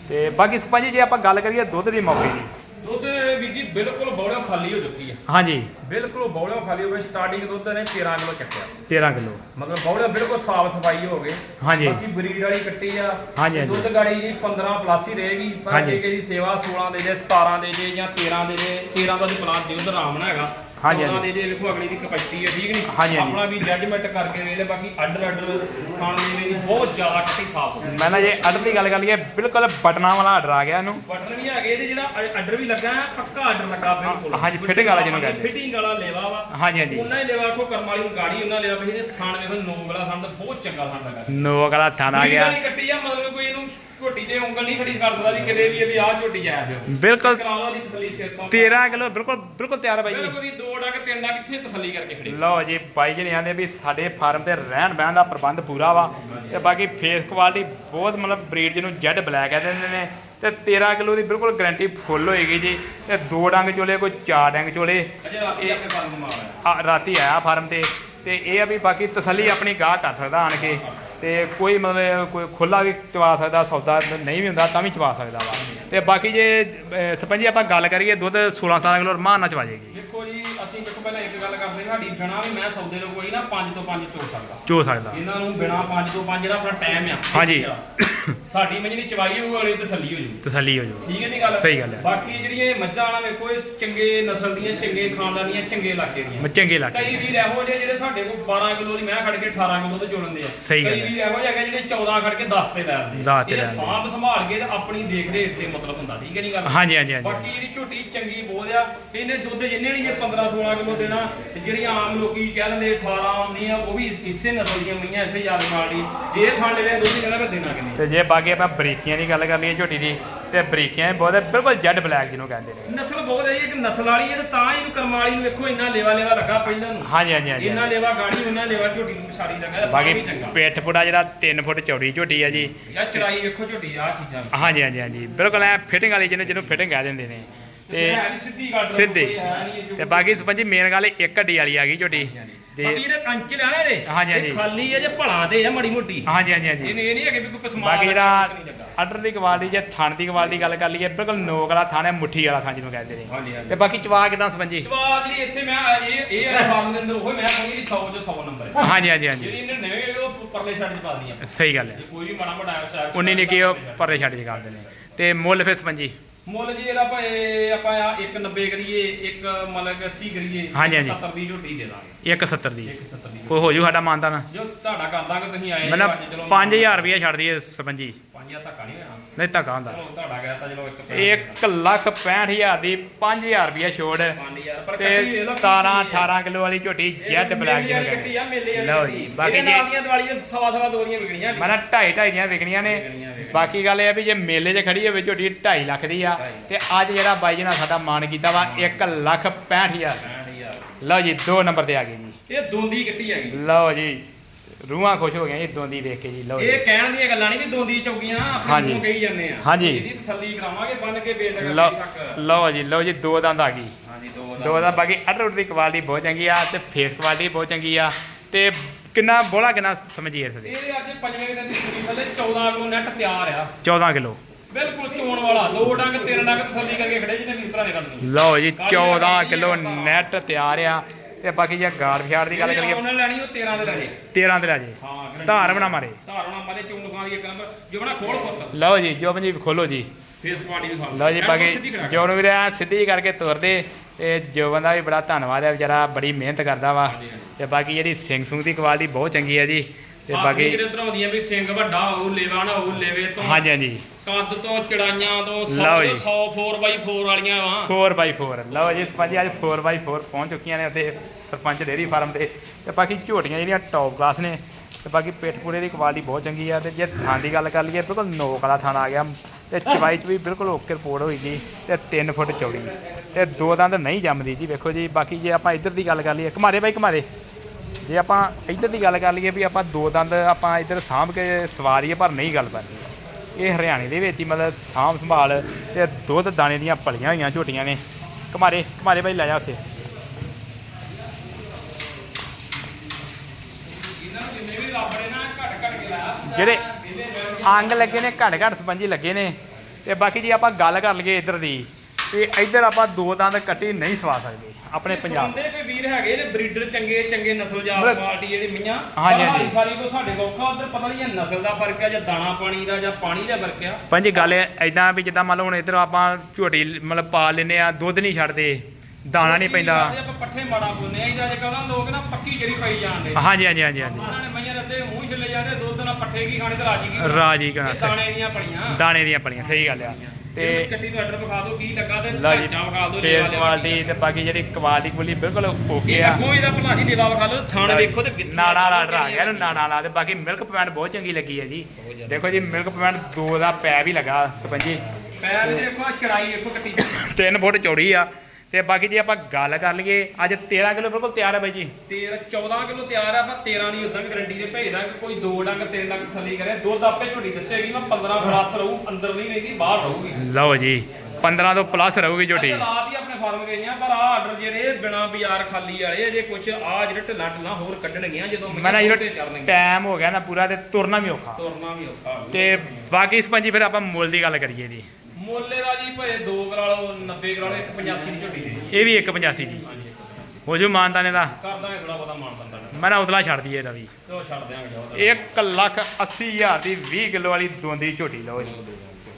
ਤੇ ਬਾਕੀ ਸਪੰਜੀ ਜੇ ਆਪਾਂ ਗੱਲ ਕਰੀਏ ਦੁੱਧ ਦੀ ਮੌਕੇ ਦੀ
ਦੁੱਧ ਵੀ ਜੀ ਬਿਲਕੁਲ ਬੌਲਿਓ ਖਾਲੀ ਹੋ ਚੁੱਕੀ ਹੈ
ਹਾਂਜੀ।
ਬਿਲਕੁਲ ਬੌਲਿਓ ਖਾਲੀ ਹੋ ਗਈ। ਸਟਾਰਟਿੰਗ ਦੁੱਧ ਨੇ 13 ਕਿਲੋ ਚੱਕਿਆ।
13 ਕਿਲੋ।
ਮਤਲਬ ਬੌਲਿਓ ਬਿਲਕੁਲ ਸਾਫ਼ ਸਫ਼ਾਈ ਹੋ ਗਏ
ਹਾਂਜੀ।
ਬਾਕੀ ਬਰੀਡ ਵਾਲੀ ਕੱਟੀ ਆ।
ਹਾਂਜੀ।
ਦੁੱਧ ਗਾੜੀ ਜੀ 15 ਪਲੱਸ ਹੀ ਰਹੇਗੀ। ਪਰ। ਜੇ ਕਿਸੇ ਦੀ ਸੇਵਾ 16 ਦੇ ਦੇ 17 ਦੇ ਦੇ ਜਾਂ 13 ਦੇ ਦੇ 13 ਦਾ ਦੀ ਪਲਾਨ ਦੁੱਧ ਆਰਾਮ ਨਾਲ ਹੈਗਾ।
ਹਾਂਜੀ,
14
ਹਾਂਜੀ।
ਦੇ ਦੇ ਵੇਖੋ ਅਗਲੀ ਦੀ ਕਪੈਸਿਟੀ ਹੈ ਠੀਕ ਨਹੀਂ?
ਹਾਂਜੀ, ਹਾਂਜੀ।
ਆਪਣਾ ਵੀ ਜੱਜਮੈਂਟ ਕਰਕੇ ਵੇਖ ਲੈ ਬਾਕੀ ਅੱਡਰ ਅੱਡਰ ਖਾਣ ਦੇ ਦੀ ਬਹੁਤ ਜ਼ਿਆਦਾ ਕੱਟੀ ਸਾਫ਼ ਹੋ
ਮੈਂ ਨਾ ਜੇ ਆਰਡਰ ਦੀ ਗੱਲ ਕਰ ਲਈਏ ਬਿਲਕੁਲ ਬਟਨਾਂ ਵਾਲਾ ਆਰਡਰ ਆ ਗਿਆ ਇਹਨੂੰ।
ਬਟਨ ਵੀ ਹੈਗੇ ਇਹਦੇ ਜਿਹੜਾ ਅੱਡਰ ਵੀ ਲੱਗਾ ਹੈ ਪੱਕਾ ਆਰਡਰ ਲੱਗਾ ਬਿਲਕੁਲ।
ਹਾਂਜੀ, fitting ਵਾਲਾ ਜਿਹਨੂੰ ਕਹਿੰਦੇ।
ਫਿਟਿੰਗ ਵਾਲਾ ਲੇਵਾ ਵਾ।
ਹਾਂਜੀ ਹਾਂਜੀ।
ਉਹਨਾਂ ਹੀ ਲੇਵਾ ਕੋ ਕਰਮ ਵਾਲੀ ਨੂੰ ਗਾੜੀ ਉਹਨਾਂ ਲੇਵਾ ਕਿਸੇ ਦੇ ਥਾਣ ਵੇਖੋ ਨੋ ਵਾਲਾ ਥਾਣ ਤਾਂ ਬਹੁਤ ਚੰਗਾ ਥਾਣ ਲੱਗਾ
ਨੋਕ ਵਾਲਾ ਥਾਣਾ ਆ ਗਿਆ।
ਨਹੀਂ ਕੱਟੀ ਆ ਮਤਲਬ ਕੋਈ ਇਹਨੂੰ ਝੋਟੀ ਤੇ ਉਂਗਲ ਨਹੀਂ ਖੜੀ ਕਰ ਸਕਦਾ ਵੀ ਕਿਤੇ ਵੀ ਇਹ ਵੀ ਆਹ ਝੋਟੀ ਆਇਆ ਪਿਓ
ਬਿਲਕੁਲ।
ਕਰਾ ਲਓ ਜੀ ਤਸੱਲੀ ਸਿਰ ਤੋਂ।
13 ਕਿਲੋ ਬਿਲਕੁਲ ਬਿਲਕੁਲ ਤਿਆਰ ਹੈ ਬਾਈ ਜੀ।
ਬਿਲਕੁਲ ਵੀ ਦੋ ਡੰਗ ਤਿੰਨ ਡੰਗ ਕਿੱਥੇ ਤਸੱਲੀ ਕਰਕੇ ਖੜੀ।
ਲਓ ਜੀ ਬਾਈ ਜੀ ਨੇ ਆਂਦੇ ਵੀ ਸਾਡੇ ਫਾਰਮ ਤੇ ਰਹਿਣ ਬਹਿਣ ਦਾ ਪ੍ਰਬੰਧ ਪੂਰਾ ਵਾ ਤੇ ਬਾਕੀ ਫੇਸ ਕੁਆਲਿਟੀ ਬਹੁਤ ਮਤਲਬ ਬਰੀਡ ਜਿਹਨੂੰ ਜੈਡ ਬਲੈਕ ਕਹਿੰਦੇ ਨੇ ਤੇ 13 ਕਿਲੋ ਦੀ ਬਿਲਕੁਲ ਗਾਰੰਟੀ ਫੁੱਲ ਹੋਏਗੀ ਜੀ ਤੇ ਦੋ ਡੰਗ ਚੋਲੇ ਕੋਈ ਚਾਰ ਡੰਗ ਚੋਲੇ।
ਆਪਣੇ ਫਾਰਮ
ਰਾਤੀ ਆਇਆ ਫਾਰਮ ਤੇ ਤੇ ਇਹ ਆ ਵੀ ਬਾਕੀ ਤਸੱਲੀ ਆਪਣੀ ਗਾਹ ਕਰ ਸਕਦਾ ਆਣ ਕੇ। ਤੇ ਕੋਈ ਮਤਲਬ ਕੋਈ ਖੁੱਲਾ ਵੀ ਚਵਾ ਸਕਦਾ ਸੌਦਾ ਨਹੀਂ ਵੀ ਹੁੰਦਾ ਤਾਂ ਵੀ ਚਵਾ ਸਕਦਾ ਵਾ। ਤੇ ਬਾਕੀ ਜੇ ਅਹ, ਸਰਪੰਚ ਜੀ ਆਪਾਂ ਗੱਲ ਕਰੀਏ ਦੁੱਧ 16 17 ਕਿਲੋ ਰਮਾਨ ਨਾਲ ਚਵਾ ਜਾਏਗੀ
ਦੇਖੋ ਜੀ ਅਸੀਂ ਦੇਖੋ ਪਹਿਲਾਂ ਇੱਕ ਗੱਲ ਕਰਦੇ ਸਾਡੀ ਬਿਨਾ ਵੀ ਮੈਂ ਸੌਦੇ ਨੂੰ ਕੋਈ ਨਾ 5 ਤੋਂ 5 ਤੋੜ ਸਕਦਾ।
ਚੋ ਸਕਦਾ।
ਇਹਨਾਂ ਨੂੰ ਬਿਨਾ 5 ਤੋਂ 5 ਜਿਹੜਾ ਆਪਣਾ ਟਾਈਮ ਆ
ਹਾਂਜੀ।
ਸਾਡੀ ਮੱਝ ਦੀ ਚਵਾਈ ਹੋਊ ਅਗਲੀ ਤਸੱਲੀ ਹੋ ਜੂ
ਤਸੱਲੀ ਹੋ ਜਾਊ
ਠੀਕ ਹੈ ਨਹੀਂ ਗੱਲ?
ਸਹੀ ਗੱਲ ਹੈ।
ਬਾਕੀ ਜਿਹੜੀਆਂ ਇਹ ਮੱਝਾਂ ਆਣਾ ਵੇਖੋ ਇਹ ਚੰਗੇ ਨਸਲ ਦੀਆਂ ਚੰਗੇ ਖਾਨਦਾਨ ਦੀਆਂ ਚੰਗੇ ਇਲਾਕੇ ਦੀਆਂ।
ਮੈਂ ਚੰਗੇ ਲੱਗ
ਕਈ ਵੀਰ ਇਹੋ ਜਿਹੇ ਜਿਹੜੇ ਸਾਡੇ ਕੋਲ 12 ਕਿਲੋ ਦੀ ਮੈਂ ਖੜ ਕੇ 18 ਕਿਲੋ ਤੇ ਜੋੜਨ ਦੇ ਆ।
ਸਹੀ ਗੱਲ
ਕਈ
ਹੈ।
ਵੀਰ ਇਹੋ ਜਿਹੇ ਹੈਗੇ ਜਿਹੜੇ 14 ਖੜ ਕੇ 10 ਤੇ ਲੈ ਆਉਂਦੇ
ਦਸ ਤੇ ਲੈ
ਇਹ
ਆਉਂਦੇ।
ਸਾਂਭ ਸੰਭਾਲ ਕੇ ਤੇ ਆਪਣੀ ਦੇਖ ਰੇਖ ਤੇ ਮਤਲਬ ਹੁੰਦਾ ਠੀਕ ਹੈ ਨਹੀਂ ਗੱਲ?
ਹਾਂਜੀ ਹਾਂਜੀ ਹਾਂਜੀ।
ਬਾਕੀ ਜਿਹੜੀ ਝੋਟੀ ਚੰਗੀ ਬਹੁਤ ਆ ਇਹਨੇ ਦੁੱਧ ਜਿੰਨੇ ਨਹੀਂ ਜੇ 15 16 ਕਿਲੋ ਦੇਣਾ ਤੇ ਜਿਹੜੀਆਂ ਆਮ ਲੋਕੀ ਕਹਿ ਦਿੰਦੇ 18 19 ਆ ਉਹ ਵੀ ਇਸ- ਇਸੇ ਨਸਲ ਦੀਆਂ ਮਈਆਂ ਇਸੇ ਯਾਦ ਨਾਲ ਦੀ ਜੇ ਥਾਂ ਲੈਣੇ ਦੁੱਧ ਹੀ ਕਹਿੰਦਾ ਮੈਂ ਦੇਣਾ ਕਿੰਨੇ?
ਤੇ ਜੇ ਬਾਕੀ ਆਪਾਂ ਬਰੀਕੀਆਂ ਦੀ ਗੱਲ ਕਰ ਲਈਏ ਝੋਟੀ ਦੀ ਤੇ ਬਰੀਕੀਆਂ ਵੀ ਬਹੁਤ ਹੈ ਬਿਲਕੁਲ ਜੈਡ ਬਲੈਕ ਜਿਹਨੂੰ ਕਹਿੰਦੇ ਨੇ।
ਨਸਲ ਬਹੁਤ ਹੈ ਜੀ, ਇੱਕ ਨਸਲ ਵਾਲੀ ਹੈ ਤੇ ਤਾਂ ਹੀ ਇਹਨੂੰ ਕਰਮ ਵਾਲੀ ਨੂੰ ਵੇਖੋ ਇੰਨਾ ਲੇਵਾ ਲੇਵਾ ਲੱਗਾ ਪਹਿਲਾਂ ਨੂੰ।
ਹਾਂਜੀ ਹਾਂਜੀ ਹਾਂਜੀ
ਇੰਨਾ ਲੇਵਾ ਗਾੜੀ ਉਹਨਾਂ ਲੇਵਾ ਝੋਟੀ ਨੂੰ ਸਾਰੀ ਲੱਗਾ ਤਾਂ
ਬਾਕੀ
ਵੀ ਚੰਗਾ।
ਪਿੱਠ ਪੁੜਾ ਜਿਹੜਾ 3 ਫੁੱਟ ਚੌੜੀ ਝੋਟੀ ਆ ਜੀ।
ਯਾ ਚੜਾਈ ਵੇਖੋ ਝੋਟੀ ਆ ਚੀਜ਼ਾਂ
ਹਾਂਜੀ ਹਾਂਜੀ ਹਾਂਜੀ ਬਿਲਕੁਲ ਐ ਫਿਟਿੰਗ ਵਾਲੀ ਜਿਹਨੂੰ ਜਿਹਨੂੰ ਫਿਟਿੰਗ ਕਹਿ ਦਿੰਦੇ ਨੇ।
ਤੇ ਹੈ ਨੀ ਸਿੱਧੀ ਲਓ,
ਸਿੱਧੀ। ਤੇ ਬਾਕੀ ਸਪੰਜੀ ਮੇਨ ਗੱਲ ਇੱਕ ਅੱਡੀ ਵਾਲੀ ਆ ਗਈ ਝੋਟੀ।
ਬਾਕੀ ਇਹਦੇ ਅੰਚ ਲਿਆ ਨਾ ਇਹਦੇ।
ਹਾਂਜੀ, ਹਾਂਜੀ।
ਇਹ ਖਾਲੀ ਹੈ ਜੇ ਭਲਾ ਤੇ ਆ ਮੜੀ ਮੋਟੀ।
ਹਾਂਜੀ ਹਾਂਜੀ ਹਾਂਜੀ।
ਇਹਨੇ ਇਹ ਨਹੀਂ ਹੈ ਕਿ ਵੀ ਕੋਈ ਕਸਮਾਲ
ਬਾਕੀ
ਨਹੀਂ
ਜਿਹੜਾ
ਲੱਗਾ।
ਆਰਡਰ ਦੀ ਕੁਆਲਿਟੀ ਜੇ ਥਣ ਦੀ ਕੁਆਲਿਟੀ ਗੱਲ ਕਰ ਲਈਏ ਬਿਲਕੁਲ ਨੋਕ ਵਾਲਾ ਥਣ ਹੈ ਮੁੱਠੀ ਵਾਲਾ ਥਣ ਜਿਹਨੂੰ ਕਹਿੰਦੇ ਨੇ।
ਹਾਂਜੀ ਹਾਂਜੀ।
ਤੇ ਬਾਕੀ ਚਵਾ ਕਿਦਾਂ ਸਪੰਜੀ
ਸਵਾਦ ਜੀ ਇੱਥੇ ਮੈਂ ਇਹ ਇਹ ਵਾਲਾ ਫਾਰਮ ਦੇ ਅੰਦਰ ਉਹ ਮੈਂ ਕਹਿੰਦੀ 100 ਜੋ 100 ਨੰਬਰ ਹੈ।
ਹਾਂਜੀ ਹਾਂਜੀ ਹਾਂਜੀ।
ਜਿਹੜੀ ਇਹਨੇ ਨਵੇਂ ਉਹ ਪਰਲੇ ਛੱਡ ਚ ਪਾ ਦੀਆਂ
ਸਹੀ ਗੱਲ ਹੈ।
ਜੇ ਕੋਈ ਵੀ ਮਾੜਾ ਮੋਟਾ ਐਪ ਸ਼ਾਇਦ
ਉਨੀ ਨਿੱਕੀ ਉਹ ਪਰਲੇ ਛੱਡ ਜੀ ਕਰਦੇ ਨੇ। ਤੇ ਮੁੱਲ ਫਿਰ ਸਪੰਜੀ
ਮੁੱਲ ਜੀ ਇਹਦਾ ਭਾਏ ਆਪਾਂ ਆ 190 ਕਰੀਏ ਇੱਕ ਮਤਲਬ ਕਿ 80 ਕਰੀਏ
ਹਾਂਜੀ, ਹਾਂਜੀ।
70 ਦੀ ਝੋਟੀ ਦੇ ਦਾਂਗੇ।
170 ਦੀ।
170 ਦੀ
ਕੋਈ ਹੋ ਜੂ ਸਾਡਾ ਮਾਨਤਾ ਨਾ।
ਜੋ ਤੁਹਾਡਾ ਕਰ ਦਾਂਗੇ ਤੁਸੀਂ ਆਏ ਚਲੋ
5000 ਰੁਪਏ ਛੱਡ ਦਈਏ ਸਪੰਜੀ
5000 ਧੱਕਾ ਨਹੀਂ ਹੋਣਾ
ਨਹੀਂ ਧੱਕਾ ਹੁੰਦਾ।
ਚਲੋ ਤੁਹਾਡਾ ਗਿਆ ਤਾਂ ਚਲੋ ਇੱਕ
1 ਲੱਖ 65000 ਦੀ 5000 ਰੁਪਏ ਛੋੜ
5000 ਪਰ
ਤੇ
ਕੱਟੀ ਵੇਖ ਲਓ
17 18 ਕਿਲੋ ਵਾਲੀ ਝੋਟੀ ਜੈਡ ਬਲੈਕ
ਆ ਵਾਲੀ
ਲਓ। ਜੀ, ਬਾਕੀ ਜੇ-
ਦੀਆਂ ਦੀਵਾਲੀ ਦੇ ਸਵਾ ਸਵਾ ਦੋ ਦੀਆਂ ਵਿਕਣੀਆਂ
ਮੈਂ ਨਾ ਢਾਈ ਢਾਈ ਦੀਆਂ ਵਿਕਣੀਆਂ ਨੇ। ਬਾਕੀ ਗੱਲ ਇਹ ਆ ਵੀ ਜੇ ਮੇਲੇ 'ਚ ਖੜੀ ਹੋਵੇ ਝੋਟੀ 2.5 ਲੱਖ ਦੀ ਆ। ਤੇ ਅੱਜ ਜਿਹੜਾ ਬਾਈ ਜੀ ਨਾਲ ਸਾਡਾ ਮਾਣ ਕੀਤਾ ਵਾ 1 ਲੱਖ 65000
65000
ਲਓ ਜੀ ਦੋ ਨੰਬਰ ਤੇ ਆ ਗਏ ਜੀ।
ਇਹ ਦੋਂਦੀ ਕੱਟੀ ਹੈਗੀ।
ਲਓ ਜੀ। ਰੂਹਾਂ ਖੁਸ਼ ਹੋ ਗਈਆਂ ਇਹ ਦੋਂਦੀ ਦੇਖ ਕੇ ਜੀ ਲਓ ਜੀ।
ਇਹ ਕਹਿਣ ਦੀਆਂ ਗੱਲਾਂ ਨਹੀਂ ਵੀ ਦੋਂਦੀ ਚੌਕੀਆਂ ਆਪਣੇ
ਹਾਂਜੀ।
ਮੂੰਹ ਕਹੀ ਜਾਂਦੇ ਆ।
ਹਾਂਜੀ।
ਇਹਦੀ ਤਸੱਲੀ ਕਰਾਵਾਂਗੇ ਬੰਨ ਕੇ ਬੇਦਗਾ
ਲਓ
ਬੇਸ਼ੱਕ
ਲਓ ਜੀ ਲਓ ਜੀ ਦੋ ਦੰਦ ਆ ਗਈ।
ਹਾਂਜੀ ਦੋ
ਦੋ ਦਾ ਬਾਕੀ ਅਡਰ ਦੀ ਕੁਆਲਿਟੀ ਬਹੁਤ ਚੰਗੀ ਆ ਤੇ ਫੇਸ ਕੁਆਲਿਟੀ ਬਹੁਤ ਚੰਗੀ ਆ ਤੇ ਕਿੰਨਾ ਬੋਲਾ ਕਿੰਨਾ ਸਮਝੀਏ ਇਸ ਦੇ।
ਇਹ ਅੱਜ ਪੰਜਵੇਂ ਦਿਨ ਦੀ ਸੂਰੀ ਥੱਲੇ 14 ਕਿਲੋ ਨੈਟ ਤਿਆਰ ਆ।
14 ਕਿਲੋ।
ਬਿਲਕੁਲ ਚੋਣ ਵਾਲਾ ਦੋ ਡੰਗ ਤਿੰਨ ਡੰਗ ਤਸੱਲੀ ਕਰਕੇ ਖੜੇ ਜਿਹਨੇ ਵੀਰ ਭਰਾ ਨੇ। ਕਰਨੀ
ਲਓ ਜੀ 14 ਕਿਲੋ ਨੈਟ ਤਿਆਰ ਆ। ਤੇ ਬਾਕੀ ਜੇ ਗਾਰ ਫਿਆੜ ਦੀ ਗੱਲ ਕਰੀਏ
ਉਹਨੇ ਲੈਣੀ ਉਹ 13 ਦੇ ਲੈ ਜੇ।
13 ਤੇ ਲੈ ਜੇ।
ਹਾਂ।
ਧਾਰ ਬਣਾ ਮਾਰੇ।
ਧਾਰਨਾ ਮਾਰੇ ਚੋਣ ਲਗਾ ਦੀ ਇੱਕ ਨੰਬਰ ਜਿਵਣਾ ਖੋਲ ਖੋਤ
ਲਓ ਜੀ ਜੋ ਜੀ ਖੋਲੋ ਜੀ।
ਫੇਸ ਕੁਆਲਿਟੀ ਵੀ ਸਾਨੂੰ
ਲਓ ਜੀ ਬਾਕੀ। ਜੋ ਨੂੰ ਵੀਰੇ ਸਿੱਧੀ ਕਰਕੇ ਤੁਰਦੇ। ਤੇ ਜੋ ਬੰਦਾ ਵੀ ਬੜਾ ਧੰਨਵਾਦ ਹੈ ਵਿਚਾਰਾ ਬੜੀ ਮਿਹਨਤ ਕਰਦਾ ਵਾ। ਤੇ ਬਾਕੀ ਜਿਹੜੀ ਸਿੰਘ ਸੁੰਗ ਦੀ ਕੁਆਲਿਟੀ ਬਹੁਤ ਚੰਗੀ ਹੈ ਜੀ। ਤੇ
ਬਾਕੀ ਜਿਹੜੇ ਧਰਾਉਂਦੀਆਂ ਵੀ ਸਿੰਘ ਵੱਡਾ ਹੋਊ ਲੇਵਾ ਨਾ ਹੋਊ ਲੇਵੇ ਤੋਂ
ਹਾਂਜੀ ਹਾਂਜੀ।
ਕੱਦ ਤੋਂ ਚੜਾਈਆਂ ਤੋਂ
ਲਓ
100
ਜੀ।
100 4x4 ਵਾਲੀਆਂ ਵਾ।
4x4 ਲਓ ਜੀ ਸਪੰਜੀ ਅੱਜ 4x4 ਪਹੁੰਚ ਚੁੱਕੀਆਂ ਨੇ ਉੱਥੇ ਸਰਪੰਚ ਡੇਰੀ ਫਾਰਮ ਤੇ। ਤੇ ਬਾਕੀ ਝੋਟੀਆਂ ਜਿਹੜੀਆਂ ਟੌਪ ਕਲਾਸ ਨੇ ਤੇ ਬਾਕੀ ਪੇਟ ਪੂਰੇ ਦੀ ਕੁਆਲਿਟੀ ਬਹੁਤ ਚੰਗੀ ਆ। ਤੇ ਜੇ ਥਾਂ ਦੀ ਗੱਲ ਕਰ ਲਈਏ ਬਿਲਕੁਲ ਨੋਕ ਵਾਲਾ ਥਾਂ ਆ ਗਿਆ। ਤੇ ਚਵਾਈ ਚ ਵੀ ਬਿਲਕੁਲ ਓਕੇ ਰਿਪੋਰਟ ਹੋਈ ਗਈ ਤੇ 3 ਫੁੱਟ ਚੌੜੀ। ਤੇ ਦੋ ਦੰਦ ਨਹੀਂ ਜੰਮਦੀ ਜੀ ਵੇਖੋ ਜੀ। ਬਾਕੀ ਜੇ ਆਪਾਂ ਇੱਧਰ ਦੀ ਗੱਲ ਕਰ ਲਈਏ ਘਮਾਰੇ ਬਾਈ ਘਮਾਰੇ। ਜੇ ਆਪਾਂ ਇੱਧਰ ਦੀ ਗੱਲ ਕਰ ਲਈਏ ਵੀ ਆਪਾਂ ਦੋ ਦੰਦ ਆਪਾਂ ਇੱਧਰ ਸਾਂਭ ਕੇ ਸਵਾਰੀਏ, ਪਰ ਨਹੀਂ ਗੱਲ ਕਰਨੀ ਇਹ ਹਰਿਆਣੇ ਦੇ ਵਿੱਚ ਹੀ ਮਤਲਬ ਸਾਂਭ ਸੰਭਾਲ ਤੇ ਦੁੱਧ ਦਾਣੇ ਦੀਆਂ ਪਲੀਆਂ ਹੋਈਆਂ ਝੋਟੀਆਂ ਨੇ। ਘਮਾਰੇ ਘਮਾਰੇ ਭਾਈ ਲੈ ਜਾ ਉੱਥੇ। ਜਿਹੜੇ ਅੰਗ ਲੱਗੇ ਨੇ, ਘੱਟ ਘੱਟ ਸਪੰਜੀ ਲੱਗੇ ਨੇ। ਤੇ ਬਾਕੀ ਜੀ ਆਪਾਂ ਗੱਲ ਕਰ ਲਈਏ ਇੱਧਰ ਦੀ ਤੇ ਇੱਧਰ ਆਪਾਂ ਦੋ ਦੰਦ ਕੱਟੀ ਨਹੀਂ ਸਵਾ ਸਕਦੇ ਆਪਣੇ ਪੰਜਾਬ।
ਸੁਣਦੇ ਕੋਈ ਵੀਰ ਹੈਗੇ ਨੇ ਬਰੀਡਰ ਚੰਗੇ ਚੰਗੇ ਨਸਲ ਜਾਤ
ਮਤਲਬ-
ਕੁਆਲਿਟੀ ਜਿਹੜੀ ਮੀਆਂ।
ਹਾਂਜੀ, ਹਾਂਜੀ।
ਸਾਰੀ ਸਾਰੀ ਤੋਂ ਸਾਡੇ ਕੋਲ ਔਖਾ ਉਧਰ ਪਤਾ ਨਹੀਂ ਹੈ ਨਸਲ ਦਾ ਫ਼ਰਕ ਹੈ ਜਾਂ ਦਾਣਾ ਪਾਣੀ ਦਾ ਜਾਂ ਪਾਣੀ ਦਾ ਫ਼ਰਕ ਆ।
ਪੰਜ ਗੱਲ ਐਦਾਂ ਵੀ ਜਿੱਦਾਂ ਮੰਨ ਲਓ ਹੁਣ ਇੱਧਰ ਆਪਾਂ ਝੋਟੀ ਮਤਲਬ ਪਾਲ ਲੈਨੇ ਆ ਦੁੱਧ ਨਹੀਂ ਛੱਡਦੇ ਦਾਣਾ ਨਹੀਂ ਪੈਂਦਾ।
ਆਪਾਂ ਪੱਠੇ ਮਾੜਾ ਬੋਲਨੇ ਆ ਇਹਦਾ ਜੇ ਕਹਿੰਦਾ ਲੋਕ ਨਾ ਪੱਕੀ ਜਰੀ ਪਾਈ ਜਾਂਦੇ
ਹਾਂਜੀ ਹਾਂਜੀ ਹਾਂਜੀ ਹਾਂਜੀ।
ਉਹਨਾਂ ਨੇ ਮਈਆਂ ਰੱਤੇ ਮੂੰਹ ਛਿੱਲੇ ਜਾਂਦੇ ਦੁੱਧ ਨਾਲ ਪੱਠੇ ਕੀ ਖਾਣੇ ਤੇ ਰਾਜੀ ਕੀ
ਰਾਜੀ
ਇਹ
ਕਹਣਾ
ਦਾਣੇ ਦੀਆਂ ਪੜੀਆਂ।
ਦਾਣੇ ਦੀਆਂ ਪਲੀਆਂ ਸਹੀ ਗੱਲ ਆ।
ਤੇ ਕੱਟੀ ਤੋਂ ਆਰਡਰ ਵਿਖਾ ਦਿਓ ਕੀ ਲੱਗਾ ਤੇ ਢਾਂਚਾ ਵਿਖਾ ਦਿਓ ਲੇਵਾ
ਕੁਆਲਿਟੀ ਤੇ ਬਾਕੀ ਜਿਹੜੀ ਕੁਆਲਿਟੀ ਕੁਲੀ ਬਿਲਕੁਲ ਓਕੇ ਆ।
ਅੱਗੋਂ ਇਹਦਾ ਭਲਾ ਜੀ ਲੇਵਾ ਵਿਖਾ ਲਓ ਥਾਣ ਵੇਖੋ ਤੇ ਵਿੱਚੀਆਂ
ਨਾੜਾ ਵਾਲਾ ਆਰਡਰ ਆ ਗਿਆ ਇਹਨੂੰ ਨਾੜਾ ਵਾਲਾ ਤੇ ਬਾਕੀ ਮਿਲਕ ਪੁਆਇੰਟ ਬਹੁਤ ਚੰਗੀ ਲੱਗੀ ਹੈ ਜੀ। ਦੇਖੋ ਜੀ ਮਿਲਕ ਪੁਆਇੰਟ ਦੋ ਦਾ ਪੈ ਵੀ ਲੱਗਾ ਸਪੰਜੀ
ਪੈਰ ਦੇ ਦੇਖੋ ਚੜਾਈ ਦੇਖੋ ਕੱਟੀ
3 ਫੁੱਟ ਚੌੜੀ ਆ। ਤੇ ਬਾਕੀ ਜੇ ਆਪਾਂ ਗੱਲ ਕਰ ਲਈਏ ਅੱਜ 13 ਕਿਲੋ ਬਿਲਕੁਲ ਤਿਆਰ ਹੈ ਬਾਈ ਜੀ।
13 14 ਕਿਲੋ ਤਿਆਰ ਆ ਪਰ 13 ਨਹੀਂ ਉਦਾਂ ਵੀ ਗਰੰਟੀ ਦੇ ਭੇਜਦਾ ਕਿ ਕੋਈ ਦੋ ਡੰਗ ਤਿੰਨ ਡੰਗ ਥੱਲੇ ਕਰੇ। ਦੁੱਧ ਆਪੇ ਝੋਟੀ ਦੱਸੇਗੀ ਮੈਂ 15 ਪਲੱਸ ਰਹੂ ਅੰਦਰ ਨਹੀਂ ਰਹਿੰਦੀ ਬਾਹਰ ਰਹੂਗੀ।
ਲਓ ਜੀ 15 ਤੋਂ ਪਲੱਸ ਰਹੂਗੀ ਝੋਟੀ।
ਰਾਤ ਹੀ ਆਪਣੇ ਫਾਰਮ ਗਈਆਂ ਪਰ ਆ ਆਰਡਰ ਜਿਹੜੇ ਬਿਨਾ ਬਾਜ਼ਾਰ ਖਾਲੀ ਵਾਲੇ ਜੇ ਕੁਝ ਆ ਜਿਹੜੇ ਢਿੱਲਾਂ ਢਿੱਲਾਂ ਹੋਰ ਕੱਢਣਗੀਆਂ ਜਦੋਂ
ਮੈਂ ਟਾਈਮ ਹੋ ਗਿਆ ਨਾ ਪੂਰਾ ਤੇ ਤੁਰਨਾ ਵੀ ਔਖਾ।
ਤੁਰਨਾ ਵੀ ਔਖਾ।
ਤੇ ਬਾਕੀ ਸਪੰਜੀ ਫਿਰ ਆਪਾਂ ਮੁੱਲ ਦੀ ਗੱਲ ਕਰੀਏ ਜੀ।
ਮੁੱਲੇ ਦਾ ਜੀ ਭਾਵੇਂ 2 ਕਰਾ ਲਓ 90 ਕਰਾ ਲਓ 185 ਦੀ ਝੋਟੀ ਦੇ
ਇਹ ਵੀ 185 ਜੀ
ਹਾਂਜੀ
ਹੋ ਜੂ ਮਾਨਤਾਨੇ ਦਾ।
ਕਰਦਾ ਹੈ ਥੋੜਾ ਬਹੁਤਾ ਮਾਨ ਬੰਦਾ
ਮੈਂ ਨਾ ਉਤਲਾ ਛੱਡ ਦਈਏ ਇਹਦਾ ਵੀ।
ਉਹ ਛੱਡ ਦਿਆਂਗੇ ਉਹਦਾ
1 ਲੱਖ 80 ਹਜ਼ਾਰ ਦੀ 20 ਕਿਲੋ ਵਾਲੀ ਦੋਂਦੀ ਝੋਟੀ ਲਓ ਜੀ।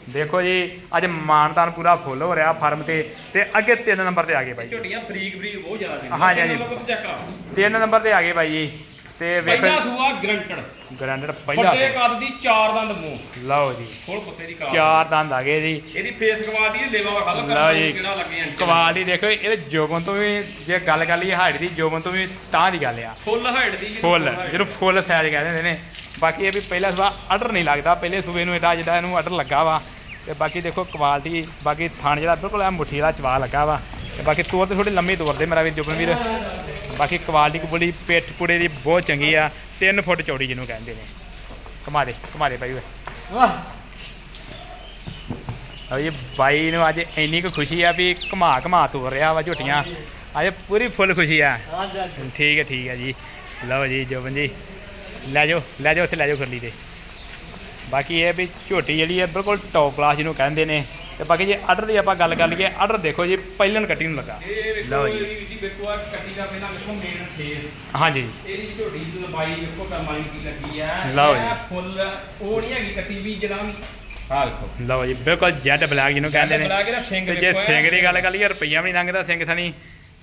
ਦੇਖੋ ਜੀ ਅੱਜ ਮਾਨਤਾਨ ਪੂਰਾ ਫੁੱਲ ਹੋ ਰਿਹਾ ਫਾਰਮ ਤੇ ਤੇ ਅੱਗੇ 3 ਨੰਬਰ ਤੇ ਆ ਗਏ ਬਾਈ
ਝੋਟੀਆਂ ਬਰੀਕ ਬਰੀਕ ਬਹੁਤ ਜ਼ਿਆਦਾ ਨੇ ਚੈੱਕ ਕਰਾ
3 ਨੰਬਰ ਤੇ ਆ ਗਏ ਬਾਈ ਜੀ। ਤੇ ਵੇਖੋ
ਪਹਿਲਾ ਸੂਆ ਗਰੰਟਡ।
ਗ੍ਰੈਂਡਰ ਪਹਿਲਾ
ਵੱਡੇ ਕੱਦ ਦੀ ਚਾਰ ਦੰਦ ਮੂੰਹ।
ਲਓ ਜੀ।
ਫੁੱਲ ਕੁੱਤੇ ਦੀ ਕਾਰ
ਚਾਰ ਦੰਦ ਆ ਗਏ ਜੀ।
ਇਹਦੀ ਫੇਸ ਕੁਆਲਿਟੀ ਦੀ ਲੇਵਾ ਦਿਓ
ਲਓ ਜੀ।
ਕਿਹੜਾ ਲੱਗੇ ਅੰਚ
ਕੁਆਲਿਟੀ ਦੇਖੋ ਇਹਦੇ ਜੋਬਨ ਤੋਂ ਵੀ ਜੇ ਗੱਲ ਕਰ ਲਈਏ ਹਾਈਟ ਦੀ ਜੋਬਨ ਤੋਂ ਵੀ ਤਾਂ ਦੀ ਗੱਲ ਆ।
ਫੁੱਲ ਹਾਈਟ ਦੀ
ਫੁੱਲ ਜਿਹਨੂੰ ਫੁੱਲ ਸਾਈਜ਼ ਕਹਿੰਦੇ ਹੁੰਦੇ ਨੇ। ਬਾਕੀ ਇਹ ਵੀ ਪਹਿਲਾ ਸਵਾ ਆਰਡਰ ਨਹੀਂ ਲੱਗਦਾ ਪਹਿਲੇ ਸੂਬੇ ਨੂੰ ਇਹਦਾ ਜਿਹੜਾ ਇਹਨੂੰ ਆਰਡਰ ਲੱਗਾ ਵਾ। ਤੇ ਬਾਕੀ ਦੇਖੋ ਕੁਆਲਿਟੀ ਬਾਕੀ ਥਣ ਜਿਹੜਾ ਬਿਲਕੁਲ ਐ ਮੁੱਠੀ ਵਾਲਾ ਚਵਾ ਲੱਗਾ ਵਾ। ਤੇ ਬਾਕੀ ਤੋਰ ਤੇ ਥੋੜੀ ਲੰਮੀ ਤੋਰਦੇ ਮੇਰਾ ਵੀ ਜੁਬਨ ਵੀਰ। ਬਾਕੀ ਕੁਆਲਿਟੀ ਕੁਬੜੀ ਪਿੱਠ ਪੁੜੇ ਦੀ ਬਹੁਤ ਚੰਗੀ ਆ 3 ਫੁੱਟ ਚੌੜੀ ਜਿਹਨੂੰ ਕਹਿੰਦੇ ਨੇ। ਕਮਾ ਦੇ ਕਮਾ ਦੇ ਭਾਈ ਓਏ। ਲਓ ਜੀ ਬਾਈ ਨੂੰ ਅੱਜ ਇੰਨੀ ਕੁ ਖੁਸ਼ੀ ਆ ਵੀ ਘਮਾ ਘਮਾ ਤੋਰ ਰਿਹਾ ਵਾ ਝੋਟੀਆਂ। ਅੱਜ ਪੂਰੀ ਫੁੱਲ ਖੁਸ਼ੀ ਆ। ਠੀਕ ਹੈ ਠੀਕ ਹੈ ਜੀ। ਲਓ ਜੀ ਜੋਬਨ ਜੀ ਲੈ ਜਾਓ ਲੈ ਜਾਓ ਉੱਥੇ ਲੈ ਜਾਓ ਖਰਲੀ ਤੇ। ਬਾਕੀ ਇਹ ਵੀ ਝੋਟੀ ਜਿਹੜੀ ਹੈ ਬਿਲਕੁਲ ਟੌਪ ਕਲਾਸ ਜਿਹਨੂੰ ਕਹਿੰਦੇ ਨੇ। ਤੇ ਬਾਕੀ ਜੇ ਆਰਡਰ ਦੀ ਆਪਾਂ ਗੱਲ ਕਰ ਲਈਏ ਆਰਡਰ ਦੇਖੋ ਜੀ ਪਹਿਲਨ ਕੱਟੀ ਨੂੰ ਲੱਗਾ। ਲਓ
ਇਹ
ਜੀ।
ਜੀ ਵੇਖੋ ਆ ਕੱਟੀ ਦਾ ਪਹਿਲਾਂ ਵੇਖੋ ਮੇਨ ਫੇਸ
ਹਾਂਜੀ।
ਇਹਦੀ ਝੋਟੀ ਦੀ ਲੰਬਾਈ ਵੇਖੋ ਕਰਮਾਲੀ ਕੀ ਲੱਗੀ ਆ।
ਲਓ ਜੀ।
ਫੁੱਲ ਉਹ ਨਹੀਂ ਹੈਗੀ ਕੱਟੀ ਵੀ ਜਿਹੜਾ ਆ ਵੇਖੋ।
ਲਓ ਜੀ ਬਿਲਕੁਲ ਜੈਟ ਬਲੈਕ ਜਿਹਨੂੰ ਕਹਿੰਦੇ ਨੇ।
ਬਲਾ ਕੇ ਨਾ ਸਿੰਘ
ਤੇ ਜੇ
ਵੇਖੋ
ਸਿੰਘ ਦੀ ਗੱਲ ਕਰ ਲਈਏ ਰੁਪਈਆ ਵੀ ਨਹੀਂ ਲੰਘਦਾ ਸਿੰਘ ਥਣੀ।